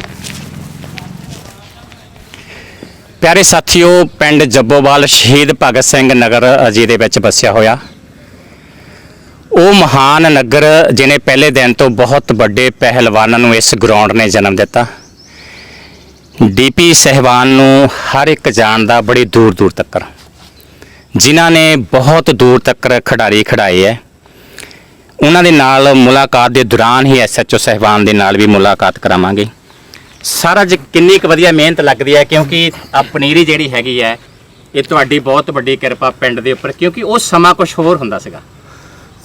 ਪਿਆਰੇ ਸਾਥੀਓ, ਪਿੰਡ ਜੱਬੋਵਾਲ ਸ਼ਹੀਦ ਭਗਤ ਸਿੰਘ ਨਗਰ ਜੀ ਦੇ ਵਿੱਚ ਵਸਿਆ ਹੋਇਆ। ਉਹ ਮਹਾਨ ਨਗਰ ਜਿਹਨੇ ਪਹਿਲੇ ਦਿਨ ਤੋਂ ਬਹੁਤ ਵੱਡੇ ਪਹਿਲਵਾਨਾਂ ਨੂੰ ਇਸ ਗਰਾਊਂਡ ਨੇ ਜਨਮ ਦਿੱਤਾ। ਡੀਪੀ ਸਹਿਬਾਨ ਨੂੰ ਹਰ ਇੱਕ ਜਾਣਦਾ ਬੜੀ ਦੂਰ ਦੂਰ ਤੱਕ ਜਿਨ੍ਹਾਂ ਨੇ ਬਹੁਤ ਦੂਰ ਤੱਕ ਖਿਡਾਰੀ ਖਿਡਾਏ ਹੈ ਉਹਨਾਂ ਦੇ ਨਾਲ ਮੁਲਾਕਾਤ ਦੇ ਦੌਰਾਨ ਹੀ ਐਸਐਚਓ ਸਹਿਬਾਨ ਦੇ ਨਾਲ ਵੀ ਮੁਲਾਕਾਤ ਕਰਾਵਾਂਗੇ। ਸਾਰਾ ਜ ਕਿੰਨੀ ਕੁ ਵਧੀਆ ਮਿਹਨਤ ਲੱਗਦੀ ਹੈ ਕਿਉਂਕਿ ਆ ਪਨੀਰੀ ਜਿਹੜੀ ਹੈਗੀ ਹੈ ਇਹ ਤੁਹਾਡੀ ਬਹੁਤ ਵੱਡੀ ਕਿਰਪਾ ਪਿੰਡ ਦੇ ਉੱਪਰ ਕਿਉਂਕਿ ਉਹ ਸਮਾਂ ਕੁਝ ਹੋਰ ਹੁੰਦਾ ਸੀਗਾ।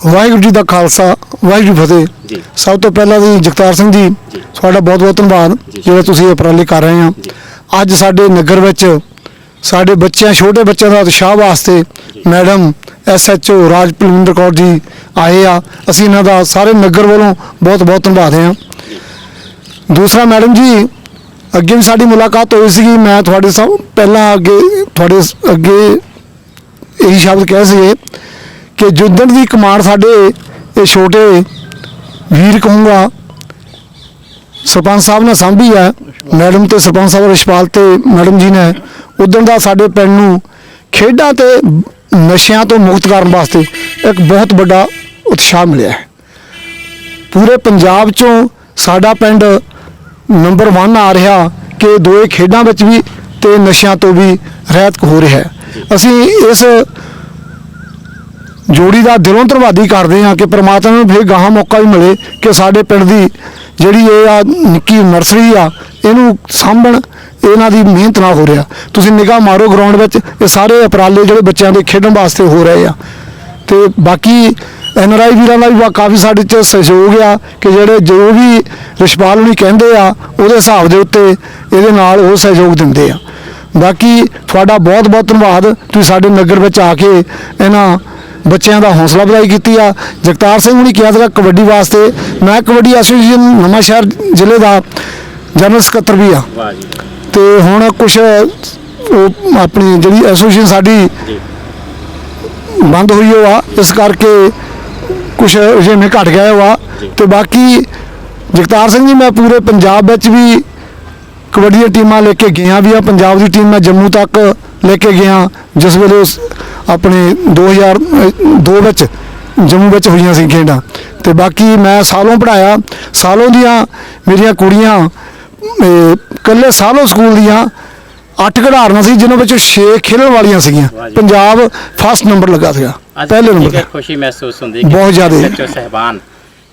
ਵਾਹਿਗੁਰੂ ਜੀ ਦਾ ਖਾਲਸਾ ਵਾਹਿਗੁਰੂ ਫਤਿਹ। ਜੀ। ਸਭ ਤੋਂ ਪਹਿਲਾਂ ਜੀ ਜਗਤਾਰ ਸਿੰਘ ਜੀ। ਤੁਹਾਡਾ ਬਹੁਤ ਬਹੁਤ ਧੰਨਵਾਦ ਜੀ। ਜਿਹੜਾ ਤੁਸੀਂ ਇਹ ਉਪਰਾਲੇ ਕਰ ਰਹੇ ਆ। ਅੱਜ ਸਾਡੇ ਨਗਰ ਵਿੱਚ ਸਾਡੇ ਬੱਚਿਆਂ ਛੋਟੇ ਬੱਚਿਆਂ ਦਾ ਉਤਸ਼ਾਹ ਵਾਸਤੇ ਮੈਡਮ ਐਸਐਚਓ ਰਾਜ ਪਲਵਿੰਦਰ ਕੌਰ ਜੀ ਆਏ ਆ। ਅਸੀਂ ਇਹਨਾਂ ਦਾ ਸਾਰੇ ਨਗਰ ਵੱਲੋਂ ਬਹੁਤ ਬਹੁਤ ਧੰਨਵਾਦ ਹਾਂ। ਦੂਸਰਾ ਮੈਡਮ ਜੀ, ਅੱਗੇ ਵੀ ਸਾਡੀ ਮੁਲਾਕਾਤ ਹੋਈ ਸੀਗੀ, ਮੈਂ ਤੁਹਾਡੇ ਸਭ ਪਹਿਲਾਂ ਅੱਗੇ ਤੁਹਾਡੇ ਅੱਗੇ ਇਹੀ ਸ਼ਬਦ ਕਹੇ ਸੀਗੇ ਕਿ ਜੁੱਦਣ ਦੀ ਕਮਾਂਡ ਸਾਡੇ ਇਹ ਛੋਟੇ ਵੀਰ ਕਹੂੰਗਾ, ਸਰਪੰਚ ਸਾਹਿਬ ਨੇ ਸਾਂਭੀ ਹੈ, ਮੈਡਮ ਤੇ ਸਰਪੰਚ ਸਾਹਿਬ ਰਿਸ਼ਪਾਲ ਤੇ ਮੈਡਮ ਜੀ ਨੇ ਉਦੋਂ ਦਾ ਸਾਡੇ ਪਿੰਡ ਨੂੰ ਖੇਡਾਂ ਤੇ ਨਸ਼ਿਆਂ ਤੋਂ ਮੁਕਤ ਕਰਨ ਵਾਸਤੇ ਇੱਕ ਬਹੁਤ ਵੱਡਾ ਉਤਸ਼ਾਹ ਮਿਲਿਆ ਹੈ। ਪੂਰੇ ਪੰਜਾਬ ਚੋਂ ਸਾਡਾ ਪਿੰਡ ਨੰਬਰ 1 ਆ ਰਿਹਾ ਕਿ ਦੋਏ ਖੇਡਾਂ ਵਿੱਚ ਵੀ ਤੇ ਨਸ਼ਿਆਂ ਤੋਂ ਵੀ ਰਹਿਤ ਹੋ ਰਿਹਾ ਹੈ। ਅਸੀਂ ਇਸ ਜੋੜੀ ਦਾ ਦਿਲੋਂ ਧੰਨਵਾਦੀ ਕਰਦੇ ਹਾਂ ਕਿ ਪ੍ਰਮਾਤਮਾ ਨੂੰ ਫਿਰ ਗਾਹਾਂ ਮੌਕਾ ਵੀ ਮਿਲੇ ਕਿ ਸਾਡੇ ਪਿੰਡ ਦੀ ਜਿਹੜੀ ਇਹ ਆ ਨਿੱਕੀ ਨਰਸਰੀ ਆ, ਇਹਨੂੰ ਸਾਂਭਣ, ਇਹਨਾਂ ਦੀ ਮਿਹਨਤ ਨਾਲ ਹੋ ਰਿਹਾ। ਤੁਸੀਂ ਨਿਗਾਹ ਮਾਰੋ ਗਰਾਊਂਡ ਵਿੱਚ, ਇਹ ਸਾਰੇ ਉਪਰਾਲੇ ਜਿਹੜੇ ਬੱਚਿਆਂ ਦੇ ਖੇਡਣ ਵਾਸਤੇ ਹੋ ਰਹੇ ਆ। ਤੇ ਬਾਕੀ ਐਨਆਰਆਈ ਵੀਰਾਂ ਦਾ ਵੀ ਕਾਫੀ ਸਾਡੇ ਚ ਸਹਿਯੋਗ ਆ ਕਿ ਜਿਹੜੇ ਜੋ ਵੀ ਰਿਸ਼ਪਾਲ ਹੁਣੀ ਕਹਿੰਦੇ ਆ ਉਹਦੇ ਹਿਸਾਬ ਦੇ ਉੱਤੇ ਇਹਦੇ ਨਾਲ ਉਹ ਸਹਿਯੋਗ ਦਿੰਦੇ ਆ। ਬਾਕੀ ਤੁਹਾਡਾ ਬਹੁਤ ਬਹੁਤ ਧੰਨਵਾਦ। ਤੁਸੀਂ ਸਾਡੇ ਨਗਰ ਵਿੱਚ ਆ ਕੇ ਇਹਨਾਂ ਬੱਚਿਆਂ ਦਾ ਹੌਸਲਾ ਅਫਜ਼ਾਈ ਕੀਤੀ ਆ। ਜਗਤਾਰ ਸਿੰਘ ਹੁਣੀ ਕਿਹਾ ਸੀਗਾ ਕਬੱਡੀ ਵਾਸਤੇ। ਮੈਂ ਕਬੱਡੀ ਐਸੋਸੀਏਸ਼ਨ ਨਵਾਂ ਸ਼ਹਿਰ ਜ਼ਿਲ੍ਹੇ ਦਾ ਜਨਰਲ ਸਕੱਤਰ ਵੀ ਆ। ਤੇ ਹੁਣ ਕੁਝ ਆਪਣੀ ਜਿਹੜੀ ਐਸੋਸੀਏਸ਼ਨ ਸਾਡੀ ਬੰਦ ਹੋਈ ਹੋ ਆ ਇਸ ਕਰਕੇ ਕੁਝ ਜਿਵੇਂ ਘਟ ਗਿਆ ਵਾ ਤੇ ਬਾਕੀ ਜਗਤਾਰ ਸਿੰਘ ਜੀ ਮੈਂ ਪੂਰੇ ਪੰਜਾਬ ਵਿੱਚ ਵੀ ਕਬੱਡੀ ਦੀਆਂ ਟੀਮਾਂ ਲੈ ਕੇ ਗਿਆ ਵੀ ਆ ਪੰਜਾਬ ਦੀ ਟੀਮ ਮੈਂ ਜੰਮੂ ਤੱਕ ਲੈ ਕੇ ਗਿਆ ਜਿਸ ਵੇਲੇ ਉਸ ਆਪਣੇ 2002 ਵਿੱਚ ਜੰਮੂ ਵਿੱਚ ਹੋਈਆਂ ਸੀ ਖੇਡਾਂ। ਤੇ ਬਾਕੀ ਮੈਂ ਸਾਲੋਂ ਪੜਾਇਆ ਸਾਲੋਂ ਦੀਆਂ ਮੇਰੀਆਂ ਕੁੜੀਆਂ ਇਕੱਲੇ ਸਾਲੋਂ ਸਕੂਲ ਦੀਆਂ ਅੱਠ ਖਿਡਾਰਨਾਂ ਸੀ ਜਿਨ੍ਹਾਂ ਵਿੱਚੋਂ 6 ਖੇਡਣ ਵਾਲੀਆਂ ਸੀਗੀਆਂ। ਪੰਜਾਬ ਫਸਟ ਨੰਬਰ ਲੱਗਾ ਸੀਗਾ ਪਹਿਲੇ ਨੰਬਰ ਕੁ ਖੁਸ਼ੀ ਮਹਿਸੂਸ ਹੁੰਦੀ ਬਹੁਤ ਜ਼ਿਆਦੇ। ਸੱਚੋ ਸਹਿਬਾਨ।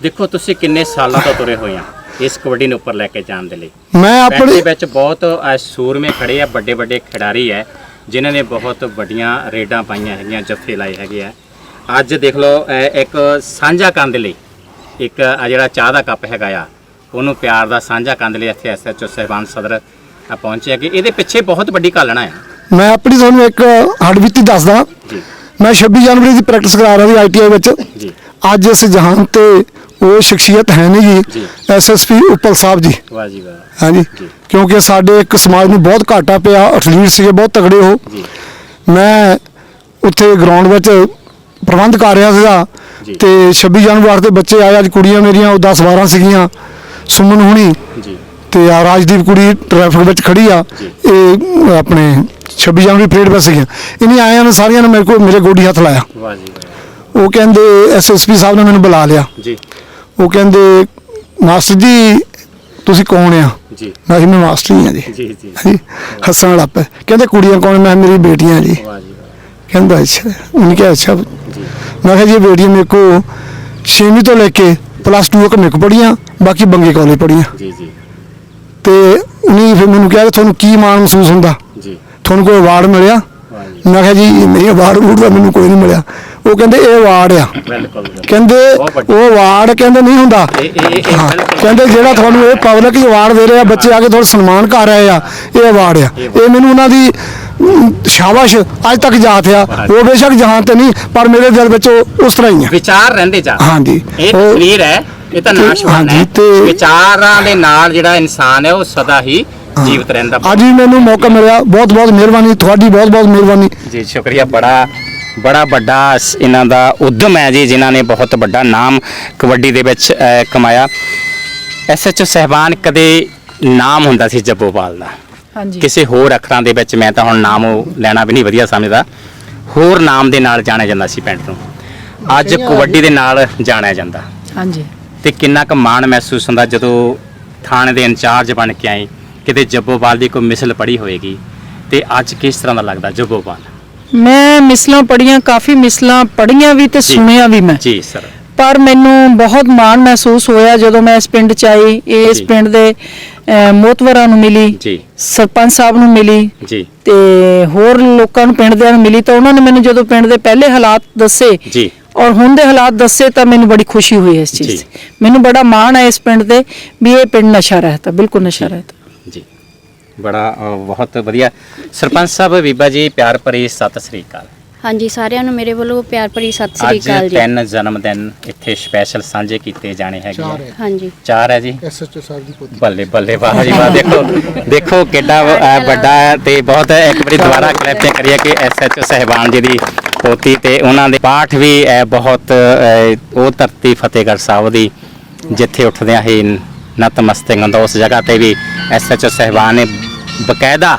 ਦੇਖੋ ਤੁਸੀਂ ਕਿੰਨੇ ਸਾਲਾਂ ਤੋਂ ਤੁਰੇ ਹੋਏ ਆ ਇਸ ਕਬੱਡੀ ਨੂੰ ਉੱਪਰ ਲੈ ਕੇ ਜਾਣ ਦੇ ਲਈ। ਮੈਂ ਆਪਣੇ ਵਿੱਚ ਬਹੁਤ ਸੂਰਮੇ ਖੜੇ ਆ ਵੱਡੇ ਵੱਡੇ ਖਿਡਾਰੀ ਹੈ ਜਿਨ੍ਹਾਂ ਨੇ ਬਹੁਤ ਵੱਡੀਆਂ ਰੇਡਾਂ ਪਾਈਆਂ ਹੈਗੀਆਂ ਜੱਫੇ ਲਾਏ ਹੈਗੇ ਆ। ਅੱਜ ਦੇਖ ਲਓ ਇੱਕ ਸਾਂਝਾ ਕਰਨ ਦੇ ਲਈ ਇੱਕ ਆ ਜਿਹੜਾ ਚਾਹ ਦਾ ਕੱਪ ਹੈਗਾ ਆ ਉਹਨੂੰ ਪਿਆਰ ਦਾ ਸਾਂਝਾ ਕਰਨ ਦੇ ਲਈ ਇੱਥੇ ਐਸਐਚਓ ਸਹਿਬਾਨ ਸਦਰ ਅ, ਪਹੁੰਚੇ ਕਿ ਇਹਦੇ ਪਿੱਛੇ ਬਹੁਤ ਵੱਡੀ ਘਾਲਣਾ ਆ ਮੈਂ ਆਪਣੀ ਤੁਹਾਨੂੰ ਇੱਕ ਹੱਡਬੀਤੀ ਦੱਸਦਾ। ਜੀ। ਮੈਂ 26 ਜਨਵਰੀ ਦੀ ਪ੍ਰੈਕਟਿਸ ਕਰਾ ਰਿਹਾ ਸੀ ਆਈਟੀਆਈ ਵਿੱਚ। ਜੀ। ਅੱਜ ਇਸ ਜਹਾਨ ਤੇ ਉਹ ਸ਼ਖਸੀਅਤ ਹੈ ਨਹੀਂ ਜੀ। ਐਸਐਸਪੀ ਉੱਪਲ ਸਾਹਿਬ ਜੀ। ਵਾਹ ਜੀ ਵਾਹ। ਹਾਂਜੀ। ਜੀ। ਕਿਉਂਕਿ ਸਾਡੇ ਇੱਕ ਸਮਾਜ ਨੂੰ ਬਹੁਤ ਘਾਟਾ ਪਿਆ ਐਥਲੀਟ ਸੀਗੇ ਬਹੁਤ ਤਗੜੇ ਹੋ ਜੀ। ਮੈਂ ਉੱਥੇ ਗਰਾਊਂਡ ਵਿੱਚ ਪ੍ਰਬੰਧ ਕਰ ਰਿਹਾ ਸੀਗਾ। ਤੇ 26 ਜਨਵਰੀ ਵਾਸਤੇ ਬੱਚੇ ਆਏ ਅੱਜ ਕੁੜੀਆਂ ਮੇਰੀਆਂ ਉਹ 10 12 ਸੀਗੀਆਂ। ਸੁਮਨ ਹੁਣੀ। ਜੀ। ਤੇ ਆ ਰਾਜਦੀਪ ਕੁੜੀ ਟ੍ਰੈਫਿਕ ਵਿੱਚ ਖੜੀ ਆ। ਇਹ ਆਪਣੇ 26 ਜਨਵਰੀ ਪਰੇਡ ਵਿੱਚ ਸੀਗੀਆਂ। ਇਨੀ ਆਇਆਂ ਨੇ ਸਾਰੀਆਂ ਨੇ ਮੇਰੇ ਕੋਲ ਮੇਰੇ ਗੋਡੀ ਹੱਥ ਲਾਇਆ। ਵਾਹ ਜੀ ਉਹ ਕਹਿੰਦੇ ਐਸਐਸਪੀ ਸਾਹਿਬ ਨੇ ਮੈਨੂੰ ਬੁਲਾ ਲਿਆ। ਜੀ। ਉਹ ਕਹਿੰਦੇ ਮਾਸਟਰ ਜੀ ਤੁਸੀਂ ਕੌਣ ਆ? ਜੀ। ਮੈਂ ਕਿਹਾ ਮੈਂ ਮਾਸਟਰ ਹੀ ਆ ਜੀ। ਜੀ ਜੀ। ਹੱਸਣ ਲੱਗ ਪਏ ਕਹਿੰਦੇ ਕੁੜੀਆਂ ਕੌਣ? ਮੈਂ ਮੇਰੀ ਬੇਟੀਆਂ ਜੀ। ਵਾਹ ਜੀ ਵਾਹ। ਕਹਿੰਦਾ ਅੱਛਾ। ਉਹਨੇ ਕਿਹਾ ਅੱਛਾ। ਜੀ। ਮੈਂ ਕਿਹਾ ਜੀ ਬੇਟੀਆਂ ਮੇਰੇ ਕੋ 6ਵੀਂ ਤੋਂ ਲੈ ਕੇ ਪਲੱਸ 2 ਤੱਕ ਮੇਰੇ ਕੋ ਪੜੀਆਂ ਬਾਕੀ ਬੰਗੇ ਕਾਲਜ ਪੜੀਆਂ ਜੀ ਜੀ। ਤੇ ਉਹਨੇ ਫਿਰ ਮੈਨੂੰ ਕਿਹਾ ਕਿ ਤੁਹਾਨੂੰ ਕੀ ਮਾਣ ਮਹਿਸੂਸ ਹੁੰਦਾ? ਜੀ। ਤੁਹਾਨੂੰ ਕੋਈ ਅਵਾਰਡ ਮਿਲਿਆ? ਮੈਂ ਕਿਹਾ ਜੀ ਨਹੀਂ ਅਵਾਰਡ ਵੂਡ ਦਾ ਮੈਨੂੰ ਕੋਈ ਨਹੀਂ ਮਿਲਿਆ। ਉਹ ਕਹਿੰਦੇ ਇਹ ਅਵਾਰਡ ਆ। ਕਹਿੰਦੇ। ਉਹ ਅਵਾਰਡ ਕਹਿੰਦੇ ਨਹੀਂ ਹੁੰਦਾ। ਹਾਂ, ਕਹਿੰਦੇ ਜਿਹੜਾ ਤੁਹਾਨੂੰ ਇਹ ਪਬਲਿਕ ਅਵਾਰਡ ਦੇ ਰਹੇ ਬੱਚੇ ਆ ਕੇ ਤੁਹਾਨੂੰ ਸਨਮਾਨ ਕਰ ਰਹੇ ਆ ਇਹ ਅਵਾਰਡ ਆ। ਇਹ ਮੈਨੂੰ ਉਹਨਾਂ ਦੀ ਸ਼ਾਬਾਸ਼ ਅੱਜ ਤੱਕ ਯਾਦ ਆ। ਉਹ ਬੇਸ਼ੱਕ ਜਹਾਨ ਤੇ ਨਹੀਂ ਪਰ ਮੇਰੇ ਦਿਲ ਵਿੱਚ ਉਸ ਤਰ੍ਹਾਂ ਹੀ ਆ। ਵਿਚਾਰ ਰਹਿੰਦੇ ਜਾ ਹਾਂਜੀ। ਇਹ ਤਸਵੀਰ ਹੈ ਇਹ ਤਾਂ ਨਾਸ਼ਵਾਨ ਹੈ। ਵਿਚਾਰਾਂ ਦੇ ਨਾਲ ਜਿਹੜਾ ਇਨਸਾਨ ਹੈ ਉਹ ਸਦਾ ਹੀ ਜੀਵਤ ਰਹਿੰਦਾ। ਅੱਜ ਵੀ ਮੈਨੂੰ ਮੌਕਾ ਮਿਲਿਆ। ਬਹੁਤ ਬਹੁਤ ਮਿਹਰਬਾਨੀ ਤੁਹਾਡੀ ਬਹੁਤ ਬਹੁਤ ਮਿਹਰਬਾਨੀ। ਜੀ ਸ਼ੁਕਰੀਆ ਬੜਾ ਬੜਾ ਵੱਡਾ ਇਹਨਾਂ ਦਾ ਉਦਮ ਹੈ ਜੀ ਜਿਨ੍ਹਾਂ ਨੇ ਬਹੁਤ ਵੱਡਾ ਨਾਮ ਕਬੱਡੀ ਦੇ ਵਿੱਚ ਕਮਾਇਆ। ਐਸਐਚਓ ਸਹਿਬਾਨ ਕਦੇ ਨਾਮ ਹੁੰਦਾ ਸੀ ਜੱਬੋਵਾਲ ਦਾ। ਹਾਂਜੀ। ਕਿਸੇ ਹੋਰ ਅੱਖਰਾਂ ਦੇ ਵਿੱਚ ਮੈਂ ਤਾਂ ਹੁਣ ਨਾਮ ਉਹ ਲੈਣਾ ਵੀ ਨਹੀਂ ਵਧੀਆ ਸਮਝਦਾ। ਹੋਰ ਨਾਮ ਦੇ ਨਾਲ ਜਾਣਿਆ ਜਾਂਦਾ ਸੀ ਪਿੰਡ ਨੂੰ। ਅੱਜ ਕਬੱਡੀ ਦੇ ਨਾਲ ਜਾਣਿਆ ਜਾਂਦਾ। ਹਾਂਜੀ। ਤੇ ਕਿੰਨਾ ਕੁ ਮਾਣ ਮਹਿਸੂਸ ਹੁੰਦਾ ਜਦੋਂ ਥਾਣੇ ਦੇ ਇੰਚਾਰਜ ਬਣ ਕੇ ਆਏ। ਕਿਤੇ ਜੱਬੋਵਾਲ ਦੀ ਕੋਈ ਮਿਸਲ ਪੜੀ ਹੋਏਗੀ। ਤੇ ਅੱਜ ਕਿਸ ਤਰ੍ਹਾਂ ਦਾ ਲੱਗਦਾ ਜੱਬੋਵਾਲ? ਮੈਂ ਮਿਸਲਾਂ ਪੜੀਆਂ ਕਾਫੀ ਮਿਸਲਾਂ ਪੜੀਆਂ ਵੀ ਤੇ। ਸੁਣਿਆ ਵੀ ਮੈਂ। ਜੀ ਸਰ। ਪਰ ਮੈਨੂੰ ਬਹੁਤ ਮਾਣ ਮਹਿਸੂਸ ਹੋਇਆ ਜਦੋਂ ਮੈਂ ਇਸ ਪਿੰਡ ਚ ਆਈ। ਇਸ। ਪਿੰਡ ਦੇ ਅਹ, ਮੋਹਤਵਰਾਂ ਨੂੰ ਮਿਲੀ ਜੀ। ਸਰਪੰਚ ਸਾਹਿਬ ਨੂੰ ਮਿਲੀ ਜੀ। ਤੇ ਹੋਰ ਲੋਕਾਂ ਨੂੰ ਪਿੰਡ ਦਿਆਂ ਨੂੰ ਮਿਲੀ ਤਾਂ ਉਹਨਾਂ ਨੇ ਮੈਨੂੰ ਜਦੋਂ ਪਿੰਡ ਦੇ ਪਹਿਲੇ ਹਾਲਾਤ ਦੱਸੇ ਜੀ। ਔਰ ਹੁਣ ਦੇ ਹਾਲਾਤ ਦੱਸੇ ਤਾਂ ਮੈਨੂੰ ਬੜੀ ਖੁਸ਼ੀ ਹੋਈ ਇਸ ਚੀਜ਼। ਦੀ। ਮੈਨੂੰ ਬੜਾ ਮਾਣ ਹੈ ਇਸ ਪਿੰਡ ਤੇ ਵੀ ਇਹ ਪਿੰਡ ਨਸ਼ਾ ਰਹਿਤ ਬਿਲਕੁਲ ਨਸ਼ਾ ਰਹਿਤ ਬੜਾ ਅ, ਬਹੁਤ ਵਧੀਆ। ਸਰਪੰਚ ਸਾਹਿਬ ਬੀਬਾ ਜੀ ਪਿਆਰ ਭਰੀ ਸਤਿ ਸ੍ਰੀ ਅਕਾਲ। ਹਾਂਜੀ ਸਾਰਿਆਂ ਨੂੰ ਮੇਰੇ ਵੱਲੋਂ ਪਿਆਰ ਭਰੀ ਸਤਿ ਸ੍ਰੀ ਅੱਜ ਅਕਾਲ ਜੀ। ਤਿੰਨ ਜਨਮ ਦਿਨ ਇੱਥੇ ਸਪੈਸ਼ਲ ਸਾਂਝੇ ਕੀਤੇ ਜਾਣੇ ਹੈਗੇ ਚਾਰ ਆ। ਹੈ। ਹਾਂਜੀ। ਚਾਰ ਹੈ ਜੀ। ਐਸਐਚਓ ਸਾਹਿਬ ਦੀ ਪੋਤੀ। ਬੱਲੇ ਬੱਲੇ ਵਾਹ ਜੀ ਵਾਹ। ਦੇਖੋ ਦੇਖੋ ਕਿੱਡਾ ਵੱਡਾ ਹੈ ਤੇ ਬਹੁਤ ਇੱਕ ਵਾਰੀ ਦੁਬਾਰਾ ਕਲੈਪਟਿੰਗ ਕਰੀਏ ਕਿ ਐਸਐਚਓ ਸਹਿਬਾਨ ਜੀ ਦੀ ਪੋਤੀ ਤੇ ਉਹਨਾਂ ਦੇ ਪਾਠ ਵੀ ਅ, ਬਹੁਤ ਉਹ ਧਰਤੀ ਫਤਿਹਗੜ੍ਹ ਸਾਹਿਬ ਦੀ ਜਿੱਥੇ ਉੱਠਦਿਆਂ ਹੀ ਨਤਮਸਤਕ ਹੁੰਦਾ ਉਸ ਜਗ੍ਹਾ ਤੇ ਵੀ ਐਸਐਚਓ ਸਹਿਬਾਨ ਨੇ ਬਕਾਇਦਾ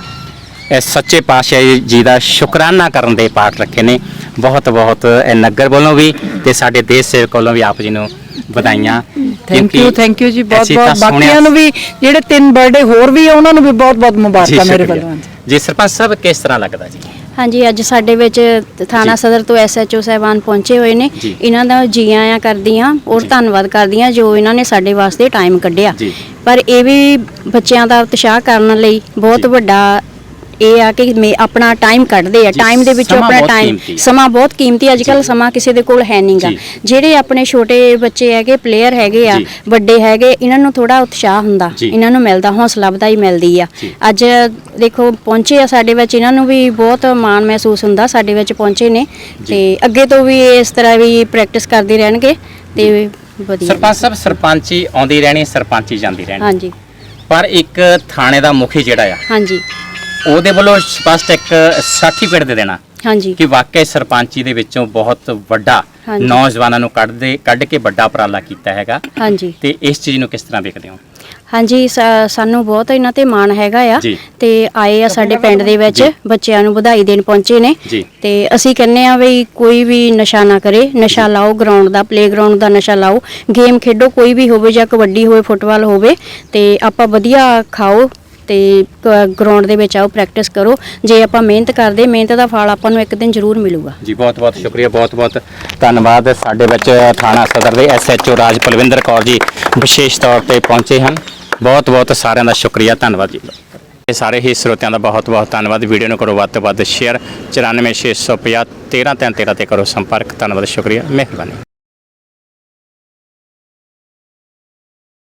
ਇਹ ਸੱਚੇ ਪਾਤਸ਼ਾਹ ਜੀ ਦਾ ਸ਼ੁਕਰਾਨਾ ਕਰਨ ਦੇ ਪਾਠ ਰੱਖੇ ਨੇ ਬਹੁਤ ਬਹੁਤ ਇਹ ਨਗਰ ਵੱਲੋਂ ਵੀ ਤੇ ਸਾਡੇ ਦੇਸ਼ ਸੇਵਕ ਵੱਲੋਂ ਵੀ ਆਪ ਜੀ ਨੂੰ ਵਧਾਈਆਂ ਥੈਂਕ ਯੂ ਥੈਂਕ ਯੂ ਜੀ ਬਹੁਤ ਬਹੁਤ ਬਾਕੀਆਂ ਨੂੰ ਵੀ ਜਿਹੜੇ ਤਿੰਨ ਬਰਥਡੇ ਹੋਰ ਵੀ ਆ ਉਹਨਾਂ ਨੂੰ ਵੀ ਬਹੁਤ ਬਹੁਤ ਮੁਬਾਰਕਾਂ ਮੇਰੇ। ਵੱਲੋਂ ਜੀ ਸਰਪੰਚ ਸਾਹਿਬ ਕਿਸ ਤਰ੍ਹਾਂ ਲੱਗਦਾ ਜੀ ਹਾਂਜੀ ਅੱਜ ਸਾਡੇ ਵਿੱਚ ਥਾਣਾ। ਸਦਰ ਤੋਂ ਐਸਐਚਓ ਸਾਹਿਬਾਨ ਪਹੁੰਚੇ ਹੋਏ ਨੇ। ਇਹਨਾਂ ਦਾ ਜੀ ਆਇਆਂ ਕਰਦੀ ਹਾਂ ਔਰ। ਧੰਨਵਾਦ ਕਰਦੀ ਹਾਂ ਜੋ ਇਹਨਾਂ ਨੇ ਸਾਡੇ ਵਾਸਤੇ ਟਾਈਮ ਕੱਢਿਆ। ਪਰ ਇਹ ਵੀ ਬੱਚਿਆਂ ਦਾ ਉਤਸ਼ਾਹ ਕਰਨ ਲਈ ਬਹੁਤ। ਵੱਡਾ ਇਹ ਆ ਕਿ ਮੇ ਆਪਣਾ ਟਾਈਮ ਕੱਢਦੇ ਆ ਟਾਈਮ ਦੇ ਵਿੱਚੋਂ ਆਪਣਾ ਟਾਈਮ। ਸਮਾਂ ਬਹੁਤ ਕੀਮਤੀ ਅੱਜ ਕੱਲ। ਸਮਾਂ ਕਿਸੇ ਦੇ ਕੋਲ ਹੈ ਨਹੀਂਗਾ। ਜਿਹੜੇ ਆਪਣੇ ਛੋਟੇ ਬੱਚੇ ਹੈਗੇ ਪਲੇਅਰ ਹੈਗੇ ਆ। ਵੱਡੇ ਹੈਗੇ ਇਹਨਾਂ ਨੂੰ ਥੋੜਾ ਉਤਸ਼ਾਹ ਹੁੰਦਾ। ਇਹਨਾਂ ਨੂੰ ਮਿਲਦਾ ਹੌਸਲਾ ਵਧਾਈ ਮਿਲਦੀ ਆ। ਅੱਜ ਦੇਖੋ ਪਹੁੰਚੇ ਆ ਸਾਡੇ ਵਿੱਚ ਇਹਨਾਂ ਨੂੰ ਵੀ ਬਹੁਤ ਮਾਣ ਮਹਿਸੂਸ ਹੁੰਦਾ ਸਾਡੇ ਵਿੱਚ ਪਹੁੰਚੇ ਨੇ ਤੇ ਅੱਗੇ ਤੋਂ ਵੀ ਇਸ ਤਰ੍ਹਾਂ ਵੀ ਪ੍ਰੈਕਟਿਸ ਕਰਦੇ ਰਹਿਣਗੇ ਤੇ ਵਧੀਆ ਸਰਪੰਚ ਸਾਹਿਬ ਸਰਪੰਚੀ ਆਉਂਦੀ ਰਹਿਣੀ ਸਰਪੰਚੀ ਜਾਂਦੀ ਰਹਿਣੀ ਹਾਂਜੀ ਪਰ ਇੱਕ ਥਾਣੇ ਦਾ ਮੁਖੀ ਜਿਹੜਾ ਆ ਹਾਂਜੀ ਉਹਦੇ ਵੱਲੋਂ ਸਪਸ਼ਟ ਇੱਕ ਸਰਟੀਫਿਕੇਟ ਦੇ ਦੇਣਾ ਹਾਂਜੀ ਕਿ ਵਾਕਈ ਸਰਪੰਚੀ ਦੇ ਵਿੱਚੋਂ ਬਹੁਤ ਵੱਡਾ ਹਾਂਜੀ। ਨੌਜਵਾਨਾਂ ਨੂੰ ਕੱਢਦੇ ਕੱਢ ਕੇ ਵੱਡਾ ਉਪਰਾਲਾ ਕੀਤਾ ਹੈਗਾ ਹਾਂਜੀ ਤੇ ਇਸ ਚੀਜ਼ ਨੂੰ ਕਿਸ ਤਰ੍ਹਾਂ ਵੇਖਦੇ ਹੋ ਹਾਂਜੀ ਸਾ- ਸਾਨੂੰ ਬਹੁਤ ਇਹਨਾਂ ਤੇ ਮਾਣ ਹੈਗਾ ਆ ਜੀ। ਤੇ ਆਏ ਆ ਸਾਡੇ ਪਿੰਡ ਦੇ ਵਿੱਚ ਜੀ। ਬੱਚਿਆਂ ਨੂੰ ਵਧਾਈ ਦੇਣ ਪਹੁੰਚੇ ਨੇ ਜੀ। ਤੇ ਅਸੀਂ ਕਹਿੰਨੇ ਆ ਵੀ ਕੋਈ ਵੀ ਨਸ਼ਾ ਨਾ ਕਰੇ ਨਸ਼ਾ ਲਾਓ ਗਰਾਊਂਡ ਦਾ ਪਲੇਗਰਾਉਂਡ ਦਾ ਨਸ਼ਾ ਲਾਓ ਗੇਮ ਖੇਡੋ ਕੋਈ ਵੀ ਹੋਵੇ ਜਾਂ ਕਬੱਡੀ ਹੋਵੇ ਫੁੱਟਬਾਲ ਹੋਵੇ ਤੇ ਆਪਾਂ ਵਧੀਆ ਖਾਓ ਤੇ ਗਰਾਊਂਡ ਦੇ ਵਿੱਚ ਆਓ ਪ੍ਰੈਕਟਿਸ ਕਰੋ। ਜੇ ਆਪਾਂ ਮਿਹਨਤ ਕਰਦੇ, ਮਿਹਨਤ ਦਾ ਫਲ ਆਪਾਂ ਨੂੰ ਇੱਕ ਦਿਨ ਜ਼ਰੂਰ ਮਿਲੂਗਾ। ਜੀ ਬਹੁਤ ਬਹੁਤ ਸ਼ੁਕਰੀਆ ਬਹੁਤ ਬਹੁਤ ਧੰਨਵਾਦ। ਸਾਡੇ ਵਿੱਚ ਥਾਣਾ ਸਦਰ ਦੇ ਐਸਐਚਓ ਰਾਜ ਪਲਵਿੰਦਰ ਕੌਰ ਜੀ ਵਿਸ਼ੇਸ਼ ਤੌਰ ਤੇ ਪਹੁੰਚੇ ਹਨ। ਬਹੁਤ ਬਹੁਤ ਸਾਰਿਆਂ ਦਾ ਸ਼ੁਕਰੀਆ, ਧੰਨਵਾਦ ਜੀ। ਇਹ ਸਾਰੇ ਹੀ ਸਰੋਤਿਆਂ ਦਾ ਬਹੁਤ ਬਹੁਤ ਧੰਨਵਾਦ। ਵੀਡੀਓ ਨੂੰ ਕਰੋ ਵੱਧ ਤੋਂ ਵੱਧ ਸ਼ੇਅਰ। 94650 13313 ਤੇ ਕਰੋ ਸੰਪਰਕ। ਧੰਨਵਾਦ, ਸ਼ੁਕਰੀਆ। ਮਿਹਰਬਾਨੀ।